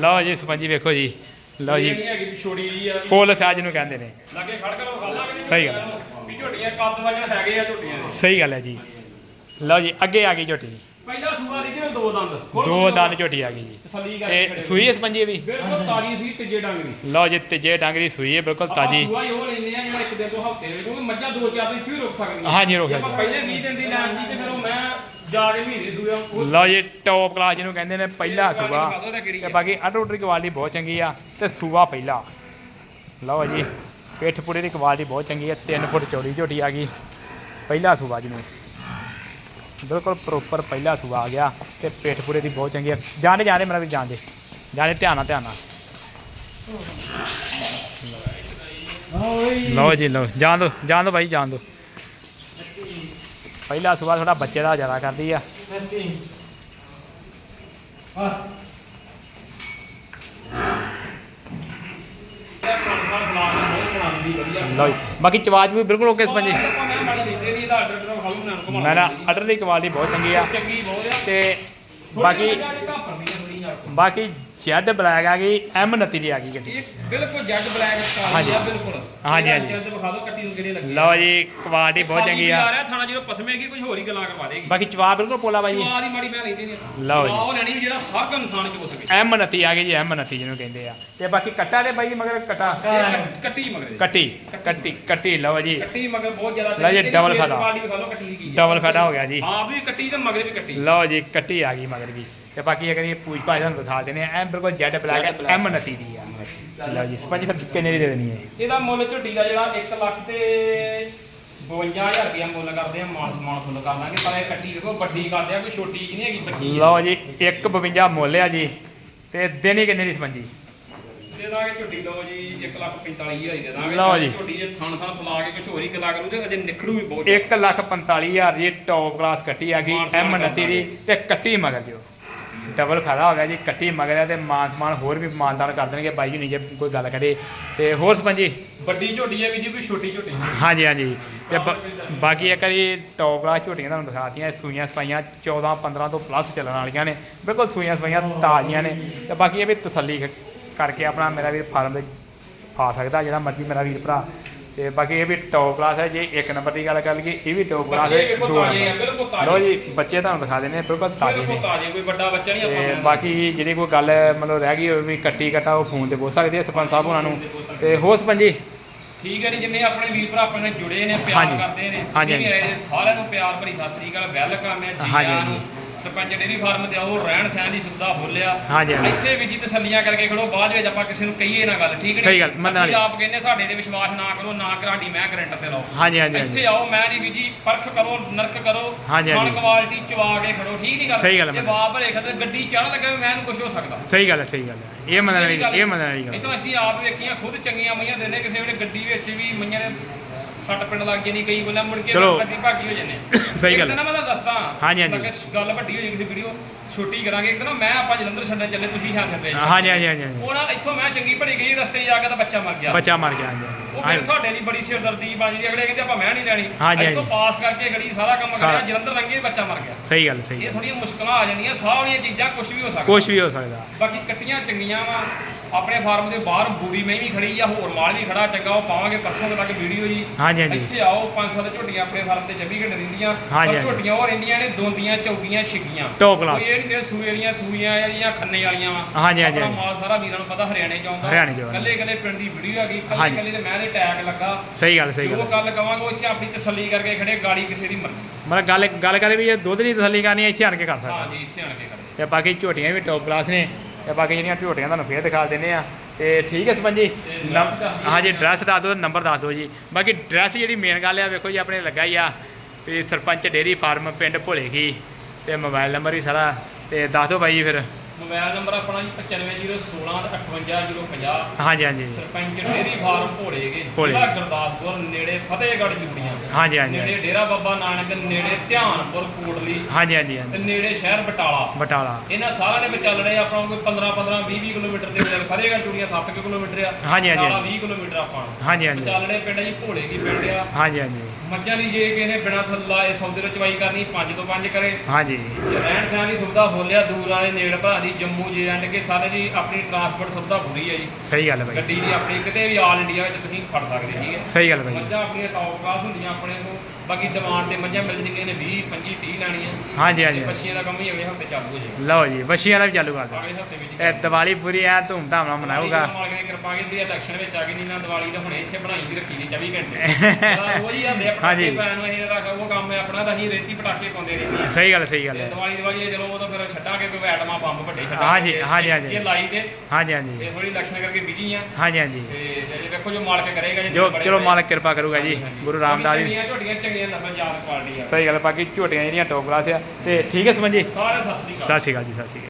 ਲਓ ਜੀ ਸਪੰਜੀ ਵੇਖੋ ਜੀ ਲਓ ਜੀ
ਨਹੀਂ ਹੈਗੀ ਛੋੜੀ ਜੀ ਆ।
ਫੁੱਲ ਸਾਈਜ਼ ਨੂੰ ਕਹਿੰਦੇ ਨੇ।
ਲੱਗੇ ਖੜ ਕੇ ਵਿਖਾ ਲਾਂਗੇ
ਸਹੀ ਗੱਲ।
ਵੀ ਝੋਟੀਆਂ ਕੱਦ ਵਜਨ ਹੈਗੇ ਆ ਝੋਟੀਆਂ
ਸਹੀ ਗੱਲ ਹੈ ਜੀ। ਲਓ ਜੀ ਅੱਗੇ ਆ ਗਈ ਝੋਟੀ।
ਪਹਿਲਾ ਸੂਆ ਦੀ ਦੋ ਦੰਦ?
ਦੋ। ਦੰਦ ਝੋਟੀ ਆ ਗਈ ਜੀ।
ਤਸੱਲੀ ਕਰਕੇ
ਇਹ
ਖੜੇ
ਸੂਈ ਹੈ ਸਪੰਜੀ ਵੀ?
ਬਿਲਕੁਲ ਤਾਜੀ ਸੀ ਤੀਜੇ ਡੰਗ ਦੀ।
ਲਓ ਜੀ ਤੀਜੇ ਡੰਗ ਦੀ ਸੂਈ ਹੈ ਬਿਲਕੁਲ ਤਾਜੀ।
ਸੂਆ ਹੀ ਉਹ ਲੈਂਦੇ ਆ ਜਿਹੜਾ ਇੱਕ ਦਿਨ ਤੋਂ ਹਫ਼ਤੇ ਵਿੱਚ ਕਿਉਂਕਿ ਮੱਝਾਂ ਦੋ ਚਾਰ ਦਿਨ ਇੱਥੇ ਵੀ ਰੁਕ ਸਕਦੀਆਂ।
ਹਾਂਜੀ, ਰੁਕ
ਜੇ ਆਪਾਂ
ਸਕਦੀਆਂ।
ਪਹਿਲੇ 20 ਦਿਨ ਦੀ ਲੈਣ ਦੀ ਤੇ ਫਿਰ ਉਹ ਮੈਂ ਜਾ ਕੇ ਮਹੀਨੇ ਸੂਆ ਉਹ
ਲਓ ਜੀ ਟੌਪ ਕਲਾਸ ਜਿਹਨੂੰ ਕਹਿੰਦੇ ਨੇ ਪਹਿਲਾ ਸੂਆ। ਤੇ। ਬਾਕੀ ਅਡਰੋਡਰੀ ਕੁਆਲਿਟੀ ਬਹੁਤ ਚੰਗੀ ਆ ਤੇ ਸੂਆ ਪਹਿਲਾ। ਲਓ ਜੀ ਪਿੱਠ ਪੁੜੇ ਦੀ ਕੁਆਲਿਟੀ ਬਹੁਤ ਚੰਗੀ ਆ 3 ਫੁੱਟ ਚੌੜੀ ਝੋਟੀ ਆ ਗਈ। ਪਹਿਲਾ ਸੂਆ ਜਿਹਨੂੰ। ਬਿਲਕੁਲ ਪ੍ਰੋਪਰ ਪਹਿਲਾ ਸੂਆ ਆ ਗਿਆ ਤੇ ਪਿੱਠ ਪੂਰੇ ਦੀ ਬਹੁਤ ਚੰਗੀ ਆ। ਜਾਣੇ ਜਾਣੇ ਮੇਰਾ ਵੀ ਜਾਣਦੇ ਜਾਣੇ ਧਿਆਨ ਨਾਲ ਧਿਆਨ ਨਾਲ। ਲਓ ਜੀ, ਲਓ, ਜਾਣ ਦੋ ਜਾਣ ਦੋ ਭਾਈ, ਜਾਣ ਦੋ। ਪਹਿਲਾ ਸੂਆ ਥੋੜਾ ਬੱਚੇ ਦਾ ਜ਼ਿਆਦਾ ਕਰਦੀ ਆ। ਲਓ ਜੀ, ਬਾਕੀ ਚਵਾਜ ਵੀ ਬਿਲਕੁਲ ਓਕੇ ਸਮਝੀ
ਆਪਾਂ ਮੈਂ ਨਾ
ਅਡਰ ਦੀ ਕੁਆਲਿਟੀ ਬਹੁਤ ਚੰਗੀ ਆ।
ਚੰਗੀ ਬਹੁਤ ਆ।
ਤੇ ਬਾਕੀ
ਬਾਕੀ
ਜੈਡ ਬਲੈਕ ਆ ਗਈ ਐਮ 29 ਦੀ ਆ ਗਈ ਗੱਡੀ।
ਇਹ ਬਿਲਕੁਲ ਜੱਟ ਬਲੈਕ ਸਟਾਈਲ
ਹਾਂਜੀ।
ਆ ਬਿਲਕੁਲ।
ਹਾਂਜੀ, ਹਾਂਜੀ।
ਜਦ ਵਿਖਾ ਦਿਓ ਕੱਟੀ ਨੂੰ ਕਿਹੜੇ ਲੱਗੇ
ਲਓ ਜੀ ਕੁਆਲਿਟੀ ਬਹੁਤ ਚੰਗੀ ਆ।
ਰਿਹਾ ਥਾਣਾ ਜਦੋਂ ਪਸਮੇਗੀ ਕੁਝ ਹੋਰ ਹੀ ਗੱਲਾਂ ਕਰਵਾ ਦੇਗੀ।
ਬਾਕੀ ਚਵਾ ਬਿਲਕੁਲ ਪੋਲਾ ਬਾਈ। ਜੀ
ਜਵਾ ਦੀ ਮਾੜੀ ਮੈਂ ਲੈਂਦੀ ਨਹੀਂ
ਲਓ ਜੀ।
ਉਹ ਲੈਣੀ ਵੀ ਜਿਹੜਾ ਹਰ ਇਨਸਾਨ ਚ ਹੋ ਸਕੇ।
ਐਮ 29 ਆ ਗਈ ਜੀ ਐਮ 29 ਜਿਹਨੂੰ ਕਹਿੰਦੇ ਆ। ਤੇ ਬਾਕੀ ਕੱਟਾ ਦੇ ਬਾਈ ਜੀ ਮਗਰ ਕੱਟਾ।
ਇਹ ਕੱਟ- ਕੱਟੀ ਮਗਰ
ਕੱਟੀ ਕੱਟੀ ਕੱਟੀ ਲਓ ਜੀ।
ਕੱਟੀ ਮਗਰ ਬਹੁਤ ਜ਼ਿਆਦਾ
ਲਓ ਜੀ,
ਇਹਦੀ
double
face
ਫਾਦਾ।
quality ਵਿਖਾ ਦਿਓ ਕੱਟੀ ਦੀ ਕੀ ਹੈ।
ਡਬਲ ਫਾਇਦਾ ਹੋ ਗਿਆ ਜੀ।
ਆਪ ਵੀ ਕੱਟੀ ਤੇ ਮਗਰ ਵੀ ਕੱਟੀ।
ਲਓ ਜੀ ਕੱਟੀ ਆ ਗਈ ਮਗਰ ਵੀ। ਤੇ ਬਾਕੀ ਅਗਰ ਇਹ ਪੂਛ ਭਾਜ ਤੁਹਾਨੂੰ ਦਿਖਾ ਦਿੰਦੇ ਆ। ਐਮ ਬਿਲਕੁਲ ਜੈਡ ਬਲੈਕ ਹੈ ਐਮ 29 ਦੀ ਆ। ਲਓ ਜੀ ਸਪੰਜ ਫਿਰ ਕਿੰਨੇ ਦੀ ਦੇ ਦੇਣੀ ਹੈ?
ਇਹਦਾ ਮੁੱਲ ਝੋਟੀ ਦਾ ਜਿਹੜਾ 1 ਲੱਖ ਤੇ 52000 ਰੁਪਇਆ ਮੁੱਲ ਕਰਦੇ ਆ ਮਾਨ ਸਮਾਨ ਫੁੱਲ ਕਰ ਲਾਂਗੇ। ਪਰ ਇਹ ਕੱਟੀ ਵੇਖੋ ਵੱਡੀ ਕਰਦੇ ਆ ਕੋਈ ਛੋਟੀ ਜਿਹੀ ਨਹੀਂ ਹੈਗੀ ਬੱਚੀ
ਲਓ ਜੀ 152 ਮੁੱਲ ਆ ਜੀ। ਤੇ ਦੇਣੀ ਕਿੰਨੇ ਦੀ ਸਪੰਜੀ?
ਦੇ ਦਾਂਗੇ ਝੋਟੀ ਲਓ ਜੀ 145000 ਦੀ ਦੇ ਦਾਂਗੇ।
ਲਓ ਜੀ।
ਝੋਟੀ ਜੇ ਥਣ ਥਣ ਫਲਾ ਕੇ ਕੁਝ ਹੋਰ ਹੀ ਗੱਲਾਂ ਕਰੂ ਤੇ ਅਜੇ ਨਿਖਰੂ ਵੀ ਬਹੁਤ
1 ਲੱਖ 45000 ਦੀ ਟੌਪ ਕਲਾਸ ਕੱਟੀ ਆ ਗਈ
ਮਾਨ
ਐਮ
ਸਮਾਨ
29 ਦੀ ਤੇ ਕੱਟੀ ਮਗਰ ਦਿਓ। ਡਬਲ ਫਾਇਦਾ ਹੋ ਗਿਆ ਜੀ ਕੱਟੀ ਮਗਰ ਆ ਤੇ ਮਾਨ ਸਮਾਨ ਹੋਰ ਵੀ ਮਾਨਦਾਨ ਕਰ ਦੇਣਗੇ ਬਾਈ ਜੀ ਨਹੀਂ ਜੇ ਕੋਈ ਗੱਲ ਕਰੇ। ਤੇ ਹੋਰ ਸਪੰਜੀ
ਵੱਡੀ ਝੋਟੀ ਹੈ ਵੀ ਜੀ ਕੋਈ ਛੋਟੀ ਝੋਟੀ ਨਹੀਂ।
ਹਾਂਜੀ ਹਾਂਜੀ। ਤੇ ਬ- ਬਾਕੀ ਇੱਕ ਵਾਰੀ ਟੌਪ ਕਲਾਸ ਝੋਟੀਆਂ ਤੁਹਾਨੂੰ ਦਿਖਾਤੀਆਂ ਇਹ ਸੂਈਆਂ ਸਪਾਈਆਂ 14 15 ਤੋਂ ਪਲੱਸ ਚੱਲਣ ਵਾਲੀਆਂ ਨੇ। ਬਿਲਕੁਲ ਸੂਈਆਂ ਸਪਾਈਆਂ ਤਾਜ਼ੀਆਂ ਨੇ। ਤੇ ਬਾਕੀ ਇਹ ਵੀ ਤਸੱਲੀ ਕ- ਕਰਕੇ ਆਪਣਾ ਮੇਰਾ ਵੀਰ ਫਾਰਮ ਦੇ ਆ ਸਕਦਾ ਜਿਹੜਾ ਮਰਜ਼ੀ ਮੇਰਾ ਵੀਰ ਭਰਾ। ਤੇ ਬਾਕੀ ਇਹ ਵੀ ਟੌਪ ਕਲਾਸ ਹੈ ਜੇ ਇੱਕ ਨੰਬਰ ਦੀ ਗੱਲ ਕਰ ਲਈਏ ਇਹ ਵੀ ਟੌਪ ਕਲਾਸ ਹੈ ਦੋ ਨੰਬਰ ਲੋ ਜੀ ਬੱਚੇ ਤੁਹਾਨੂੰ ਦਿਖਾ ਦਿੰਦੇ ਆ ਬਿਲਕੁਲ ਤਾਜ਼ੇ
ਬਿਲਕੁਲ
ਨੇ।
ਤਾਜ਼ੇ ਕੋਈ ਵੱਡਾ ਬੱਚਾ ਨਹੀਂ ਆਪਾਂ।
ਬਾਕੀ ਜਿਹੜੀ ਕੋਈ ਗੱਲ ਮਤਲਬ ਰਹਿ ਗਈ ਹੋਵੇ ਵੀ ਕੱਟੀ ਕੱਟਾ ਉਹ ਫੋਨ ਤੇ ਪੁੱਛ ਸਕਦੇ ਆ ਸਰਪੰਚ ਸਾਹਿਬ ਉਹਨਾਂ ਨੂੰ। ਤੇ ਹੋਰ ਸਪੰਜੀ
ਠੀਕ ਹੈ ਜੀ ਜਿੰਨੇ ਆਪਣੇ ਵੀਰ ਭਰਾ ਆਪਣੇ ਨਾਲ ਜੁੜੇ ਨੇ ਪਿਆਰ। ਕਰਦੇ ਨੇ
ਹਾਂਜੀ,
ਤੁਸੀਂ ਵੀ ਆਏ ਜੇ, ਸਾਰਿਆਂ ਨੂੰ ਪਿਆਰ ਭਰੀ ਸਤਿ ਸ੍ਰੀ ਅਕਾਲ ਵੈਲਕਮ ਹੈ ਜੀ। ਨੂੰ। ਸਰਪੰਚ ਡੇਰੀ ਫਾਰਮ ਤੇ ਆਓ ਰਹਿਣ ਸਹਿਣ ਦੀ ਸੁਵਿਧਾ ਖੋਲਿਆ
ਹਾਂਜੀ, ਹਾਂਜੀ।
ਇੱਥੇ ਵੀ ਜੀ ਤਸੱਲੀਆਂ ਕਰਕੇ ਖੜੋ ਬਾਅਦ ਵਿੱਚ ਆਪਾਂ ਕਿਸੇ ਨੂੰ ਕਹੀਏ ਨਾ ਗੱਲ ਠੀਕ ਹੈ
ਸਹੀ ਗੱਲ, ਮੰਨਣ
ਅਸੀਂ। ਆਪ ਕਹਿੰਦੇ ਸਾਡੇ ਤੇ ਵਿਸ਼ਵਾਸ ਨਾ ਕਰੋ ਨਾ ਕਰਾਡੀ ਮੈਂ ਕਰੰਟ ਤੇ ਲਾਓ
ਹਾਂਜੀ ਹਾਂਜੀ ਹਾਂਜੀ।
ਇੱਥੇ ਆਓ ਮੈਂ ਦੀ ਵੀ ਜੀ ਪਰਖ ਕਰੋ ਨਰਕ ਕਰੋ
ਹਾਂਜੀ, ਹਾਂਜੀ।
ਕੁਆਲਿਟੀ ਚਵਾ ਕੇ ਖੜੋ ਠੀਕ ਨਹੀਂ ਗੱਲ?
ਸਹੀ ਗੱਲ ਹੈ,
ਜੇ ਬਾਪ ਭਰੇ ਖਤੇ ਗੱਡੀ ਚੜ ਲੱਗਾ ਵੀ ਮੈਂ ਇਹਨੂੰ ਕੁਝ ਹੋ ਸਕਦਾ।
ਸਹੀ ਗੱਲ ਹੈ ਸਹੀ ਗੱਲ ਹੈ। ਇਹ ਮੰਨਣ ਵਾਲੀ ਇਹ ਮੰਨਣ ਵਾਲੀ ਗੱਲ।
ਇਤੋਂ ਅਸੀਂ ਆਪ ਵੇਖੀਆਂ ਖੁਦ ਚੰਗੀਆਂ ਮਈਆਂ ਦਿੰਦੇ ਕਿਸੇ ਵੇਲੇ ਗੱਡੀ ਵਿੱਚ ਵੀ ਮਈਆਂ ਦੇ ਸੱਟ ਪਿੰਡ ਲੱਗ ਜਾਂਦੀ ਕਈ ਬੋਲਿਆ ਮੁੜ ਕੇ
ਚਲੋ।
ਭਾਗੀ ਹੋ ਜਾਂਦੇ।
ਸਹੀ ਗੱਲ।
ਇੱਕ ਦਿਨ ਮੈਂ ਤੁਹਾਨੂੰ ਦੱਸਦਾ
ਹਾਂਜੀ, ਹਾਂਜੀ।
ਤਾਂ ਕਿ ਗੱਲ ਵੱਡੀ ਹੋ ਜਾਏਗੀ ਕਿਸੇ ਵੀਡੀਓ ਛੋਟੀ ਕਰਾਂਗੇ। ਇੱਕ ਦਿਨ ਮੈਂ ਆਪਾਂ ਜਲੰਧਰ ਛੱਡਣ ਚੱਲੇ ਤੁਸੀਂ ਸ਼ਾਨ ਛੱਡੇ।
ਹਾਂਜੀ ਹਾਂਜੀ ਹਾਂਜੀ ਹਾਂਜੀ।
ਉਹਨਾਂ ਇੱਥੋਂ ਮੈਂ ਚੰਗੀ ਭੜੀ ਗਈ ਰਸਤੇ 'ਚ ਜਾ ਕੇ ਤਾਂ ਬੱਚਾ ਮਰ ਗਿਆ।
ਬੱਚਾ ਮਰ ਗਿਆ ਹਾਂਜੀ
ਉਹ
ਹਾਂਜੀ।
ਫਿਰ ਸਾਡੇ ਲਈ ਬੜੀ ਸਿਰਦਰਦੀ ਬਣ ਜਾਂਦੀ ਅਗਲੇ ਕਹਿੰਦੇ ਆਪਾਂ ਮੈਂ ਨਹੀਂ ਲੈਣੀ।
ਹਾਂਜੀ,
ਇੱਥੋਂ ਪਾਸ ਕਰਕੇ ਗੜੀ ਸਾਰਾ ਕੰਮ
ਸਾਰਾ।
ਕਰਿਆ ਜਲੰਧਰ ਲੰਘੇ ਬੱਚਾ ਮਰ ਗਿਆ।
ਸਹੀ ਗੱਲ ਸਹੀ
ਇਹ
ਗੱਲ।
ਥੋੜੀਆਂ ਮੁਸ਼ਕਲਾਂ ਆ ਜਾਂਦੀਆਂ ਸਾਰੀਆਂ ਚੀਜ਼ਾਂ ਕੁਝ ਵੀ ਹੋ ਸਕਦਾ
ਕੁਝ ਵੀ ਹੋ ਸਕਦਾ।
ਬਾਕੀ ਕੱਟੀਆਂ ਚੰਗੀਆਂ ਵਾ। ਆਪਣੇ ਫਾਰਮ ਦੇ ਬਾਹਰ ਬੂਰੀ ਮੈਂ ਵੀ ਖੜੀ ਆ ਹੋਰ ਮਾਲ ਵੀ ਖੜਾ ਚੰਗਾ ਉਹ ਪਾਵਾਂਗੇ ਪਰਸੋਂ ਤੱਕ ਵੀਡੀਓ ਜੀ।
ਹਾਂਜੀ ਹਾਂਜੀ।
ਇੱਥੇ ਆਓ ਪੰਜ ਸੱਤ ਝੋਟੀਆਂ ਆਪਣੇ ਫਾਰਮ ਤੇ 24 ਘੰਟੇ ਰਹਿੰਦੀਆਂ।
ਹਾਂਜੀ,
ਪਰ
ਹਾਂਜੀ।
ਝੋਟੀਆਂ ਉਹ ਰਹਿੰਦੀਆਂ ਨੇ ਦੋਂਦੀਆਂ ਚੌਗੀਆਂ ਛਿੱਗੀਆਂ।
Top class।
ਕੋਈ ਇਹ ਨਹੀਂ ਦੇ ਸੂਏ ਦੀਆਂ ਸੂਈਆਂ ਆ ਜਾਂ ਖੰਨੇ ਵਾਲੀਆਂ ਵਾ।
ਹਾਂਜੀ, ਹਾਂਜੀ, ਹਾਂਜੀ।
ਮਾਲ ਸਾਰਾ ਵੀਰਾਂ ਨੂੰ ਪਤਾ ਹਰਿਆਣੇ ਚ ਆਉਂਦਾ।
ਹਰਿਆਣੇ 'ਚ ਆਉਂਦਾ।
ਕੱਲੇ ਕੱਲੇ ਪਿੰਡ ਦੀ ਵੀਡੀਓ ਹੈਗੀ ਕੱਲੇ
ਹਾਂਜੀ।
ਕੱਲੇ ਤੇ ਮੈਂ ਦੇ ਟੈਗ ਲੱਗਾ।
ਸਹੀ ਗੱਲ ਸਹੀ
ਜੋ
ਗੱਲ।
ਗੱਲ ਕਵਾਂਗੇ ਉਹ ਇੱਥੇ ਆਪਣੀ ਤਸੱਲੀ ਕਰਕੇ ਖੜੇ ਗਾੜੀ ਕਿਸੇ ਦੀ ਮਰਜ਼ੀ।
ਮਤਲਬ ਗੱਲ ਗੱਲ ਕਰੇ ਵੀ ਇਹ ਦੁੱਧ ਦੀ ਤਸੱਲੀ ਕਰਨੀ ਹੈ ਇੱਥੇ ਆਣ ਕੇ ਕਰ ਸਕਦਾ।
ਹਾਂ ਜੀ ਇੱਥੇ ਆਣ ਕੇ ਕਰੇ।
ਤੇ ਬਾਕੀ ਝੋਟੀਆਂ ਵੀ ਟੌਪ ਕਲਾਸ ਨੇ। ਤੇ ਬਾਕੀ ਜਿਹੜੀਆਂ ਝੋਟੀਆਂ ਤੁਹਾਨੂੰ ਫੇਰ ਦਿਖਾ ਦਿੰਨੇ ਆ ਤੇ ਠੀਕ ਹੈ
ਦੱਸ ਦਿਓ।
ਹਾਂਜੀ ਐਡਰੈਸ ਦੱਸ ਦਿਓ ਨੰਬਰ ਦੱਸ ਦਿਓ ਜੀ। ਬਾਕੀ ਐਡਰੈਸ ਜਿਹੜੀ ਮੇਨ ਗੱਲ ਆ ਵੇਖੋ ਜੀ ਆਪਣੇ ਲੱਗਾ ਹੀ ਆ। ਵੀ ਸਰਪੰਚ ਡੇਰੀ ਫਾਰਮ ਪਿੰਡ ਭੋਲੇਖੀ ਤੇ ਮੋਬਾਈਲ ਨੰਬਰ ਵੀ ਸਾਰਾ। ਤੇ ਦੱਸ ਦਿਓ ਬਾਈ ਜੀ ਫਿਰ।
ਮੋਬਾਈਲ ਨੰਬਰ ਆਪਣਾ ਜੀ 95016 ਤੇ 58050
ਹਾਂਜੀ ਹਾਂਜੀ।
ਸਰਪੰਚ ਡੇਰੀ ਫਾਰਮ ਭੋਲੇਗੇ
ਭੋਲੇ।
ਜ਼ਿਲ੍ਹਾ ਗੁਰਦਾਸਪੁਰ ਨੇੜੇ ਫਤਿਹਗੜ੍ਹ ਜੁੜੀਆਂ।
ਹਾਂਜੀ ਹਾਂਜੀ
ਨੇੜੇ ਡੇਰਾ ਬਾਬਾ ਨਾਨਕ ਨੇੜੇ ਧਿਆਨਪੁਰ ਕੋਟਲੀ।
ਹਾਂਜੀ ਹਾਂਜੀ
ਤੇ ਨੇੜੇ ਸ਼ਹਿਰ ਬਟਾਲਾ।
ਬਟਾਲਾ।
ਇਹਨਾਂ ਸਾਰਿਆਂ ਦੇ ਵਿੱਚ ਚੱਲ ਰਹੇ ਆ ਆਪਣਾ ਕੋਈ 15 15 20 20 ਕਿਲੋਮੀਟਰ ਦੇ ਵਿੱਚ। ਫਤਿਹਗੜ੍ਹ ਜੁੜੀਆਂ 7 ਕਿਲੋਮੀਟਰ ਆ।
ਹਾਂਜੀ, ਹਾਂਜੀ,
ਬਟਾਲਾ
ਹਾਂਜੀ।
20 ਕਿਲੋਮੀਟਰ ਆਪਾਂ ਨੂੰ।
ਹਾਂਜੀ ਹਾਂਜੀ।
ਵਿਚਾਲੜੇ ਪਿੰਡ ਜੀ ਭੋਲੇ ਕੀ ਪਿੰਡ ਆ।
ਹਾਂਜੀ ਹਾਂਜੀ।
ਮੱਝਾਂ ਦੀ ਜੇ ਕਿਸੇ ਨੇ ਬਿਨਾਂ ਸੱਲਾ ਇਹ ਸੌਦੇ ਤੋਂ ਚਵਾਈ ਕਰਨੀ 5 ਤੋਂ 5 ਕਰੇ।
ਹਾਂਜੀ।
ਰਹਿਣ ਸਹਿਣ ਦੀ ਸੁਵਿਧਾ ਬੋਲਿਆ ਦੂਰ ਵਾਲੇ ਨੇੜ ਭਰਾ ਦੀ ਜੰਮੂ ਜੇ ਐਂਡ ਕੇ ਸਾਰੇ ਜੀ ਆਪਣੀ ਟਰਾਂਸਪੋਰਟ ਸੁਵਿਧਾ ਪੂਰੀ ਹੈ ਜੀ।
ਸਹੀ ਗੱਲ ਹੈ ਬਾਈ।
ਗੱਡੀ ਦੀ ਆਪਣੀ ਕਿਤੇ ਵੀ ਆਲ ਇੰਡੀਆ ਵਿੱਚ ਤੁਸੀਂ ਫੜ ਸਕਦੇ ਠੀਕ ਹੈ?
ਸਹੀ ਗੱਲ ਬਾਈ।
ਮੱਝਾਂ ਆਪਣੀਆਂ ਟੌਪ ਕਲਾਸ ਹੁੰਦੀਆਂ ਆਪਣੇ ਕੋਲ। ਬਾਕੀ ਡਿਮਾਂਡ ਤੇ ਮੱਝਾਂ ਮਿਲ ਜਾਂਦੀਆਂ ਨੇ 20 25 30 ਲੈਣੀਆਂ
ਹਾਂਜੀ ਹਾਂਜੀ।
ਬੱਚੀਆਂ ਦਾ ਕੰਮ ਹੀ ਅਗਲੇ ਹਫ਼ਤੇ ਚਾਲੂ ਹੋ ਜਾਏਗਾ।
ਲਓ ਜੀ ਵਸ਼ੀਆਂ ਦਾ ਵੀ ਚਾਲੂ ਕਰ
ਅਗਲੇ ਹਫ਼ਤੇ ਵਿੱਚ
ਤੇ ਦੀਵਾਲੀ ਪੂਰੀ ਐ ਧੂਮਧਾਮ ਨਾਲ ਮਨਾਊਗਾ।
ਮਾਲਕ ਨੇ ਕਿਰਪਾ ਕੀਤੀ ਇਲੈਕਸ਼ਨ ਵਿੱਚ ਆ ਗਈ ਨਹੀਂ ਨਾ ਦੀਵਾਲੀ ਤਾਂ ਹੁਣੇ ਇੱਥੇ ਬਣਾਈ ਦੀ ਰੱਖੀ ਦੀ 24 ਘੰਟੇ। ਰੋਜ਼ ਹੀ ਆਉਂਦੇ ਆ
ਹਾਂਜੀ।
ਪਟਾਕੇ ਪੈਣ ਨੂੰ ਅਸੀਂ ਰੱਖ ਉਹ ਕੰਮ ਹੈ ਆਪਣਾ ਤਾਂ ਅਸੀਂ ਰੇਤੀ ਪਟਾਕੇ ਪਾਉਂਦੇ ਰਹਿੰਦੇ ਆ।
ਸਹੀ ਗੱਲ ਸਹੀ ਗੱਲ
ਤੇ
ਹੈ।
ਦੀਵਾਲੀ ਦੀਵਾਲੀ ਚਲੋ ਉਹ ਤਾਂ ਫਿਰ ਛੱਡਾਂਗੇ ਕੋਈ ਐਟਮਾਂ ਬੰਬ ਵੱਡੇ ਛੱਡਾਂਗੇ
ਹਾਂਜੀ, ਹਾਂਜੀ, ਹਾਂਜੀ।
ਇਹ ਲਾਈ ਤੇ
ਹਾਂਜੀ ਹਾਂਜੀ।
ਤੇ ਥੋੜੀ ਇਲੈਕਸ਼ਨ ਕਰਕੇ ਬਿਜ਼ੀ ਆ।
ਹਾਂਜੀ ਹਾਂਜੀ।
ਤੇ ਜੇ ਵੇਖੋ ਜੋ ਮਾਲਕ ਕਰੇਗਾ ਜੇ
ਚਲੋ ਮਾਲਕ ਕਿਰਪਾ ਕਰੂਗਾ ਜੀ। ਗੁਰੂ ਰਾਮਦਾਸ ਜੀ।
ਝੋਟੀਆਂ ਚੰਗੀਆਂ ਨਸਲ ਆ।
ਸਹੀ ਗੱਲ ਬਾਕੀ ਝੋਟੀਆਂ ਜਿਹੜੀਆਂ ਟੌਪ ਕਲਾਸ ਆ। ਤੇ ਠੀਕ ਹੈ ਸਮਝੀ
ਸਾਰੇ ਸਤਿ ਸ੍ਰੀ ਅਕਾਲ।
ਸਤਿ ਸ਼੍ਰੀ ਅਕਾਲ ਜੀ ਸਤਿ ਸ਼੍ਰੀ ਅਕਾਲ।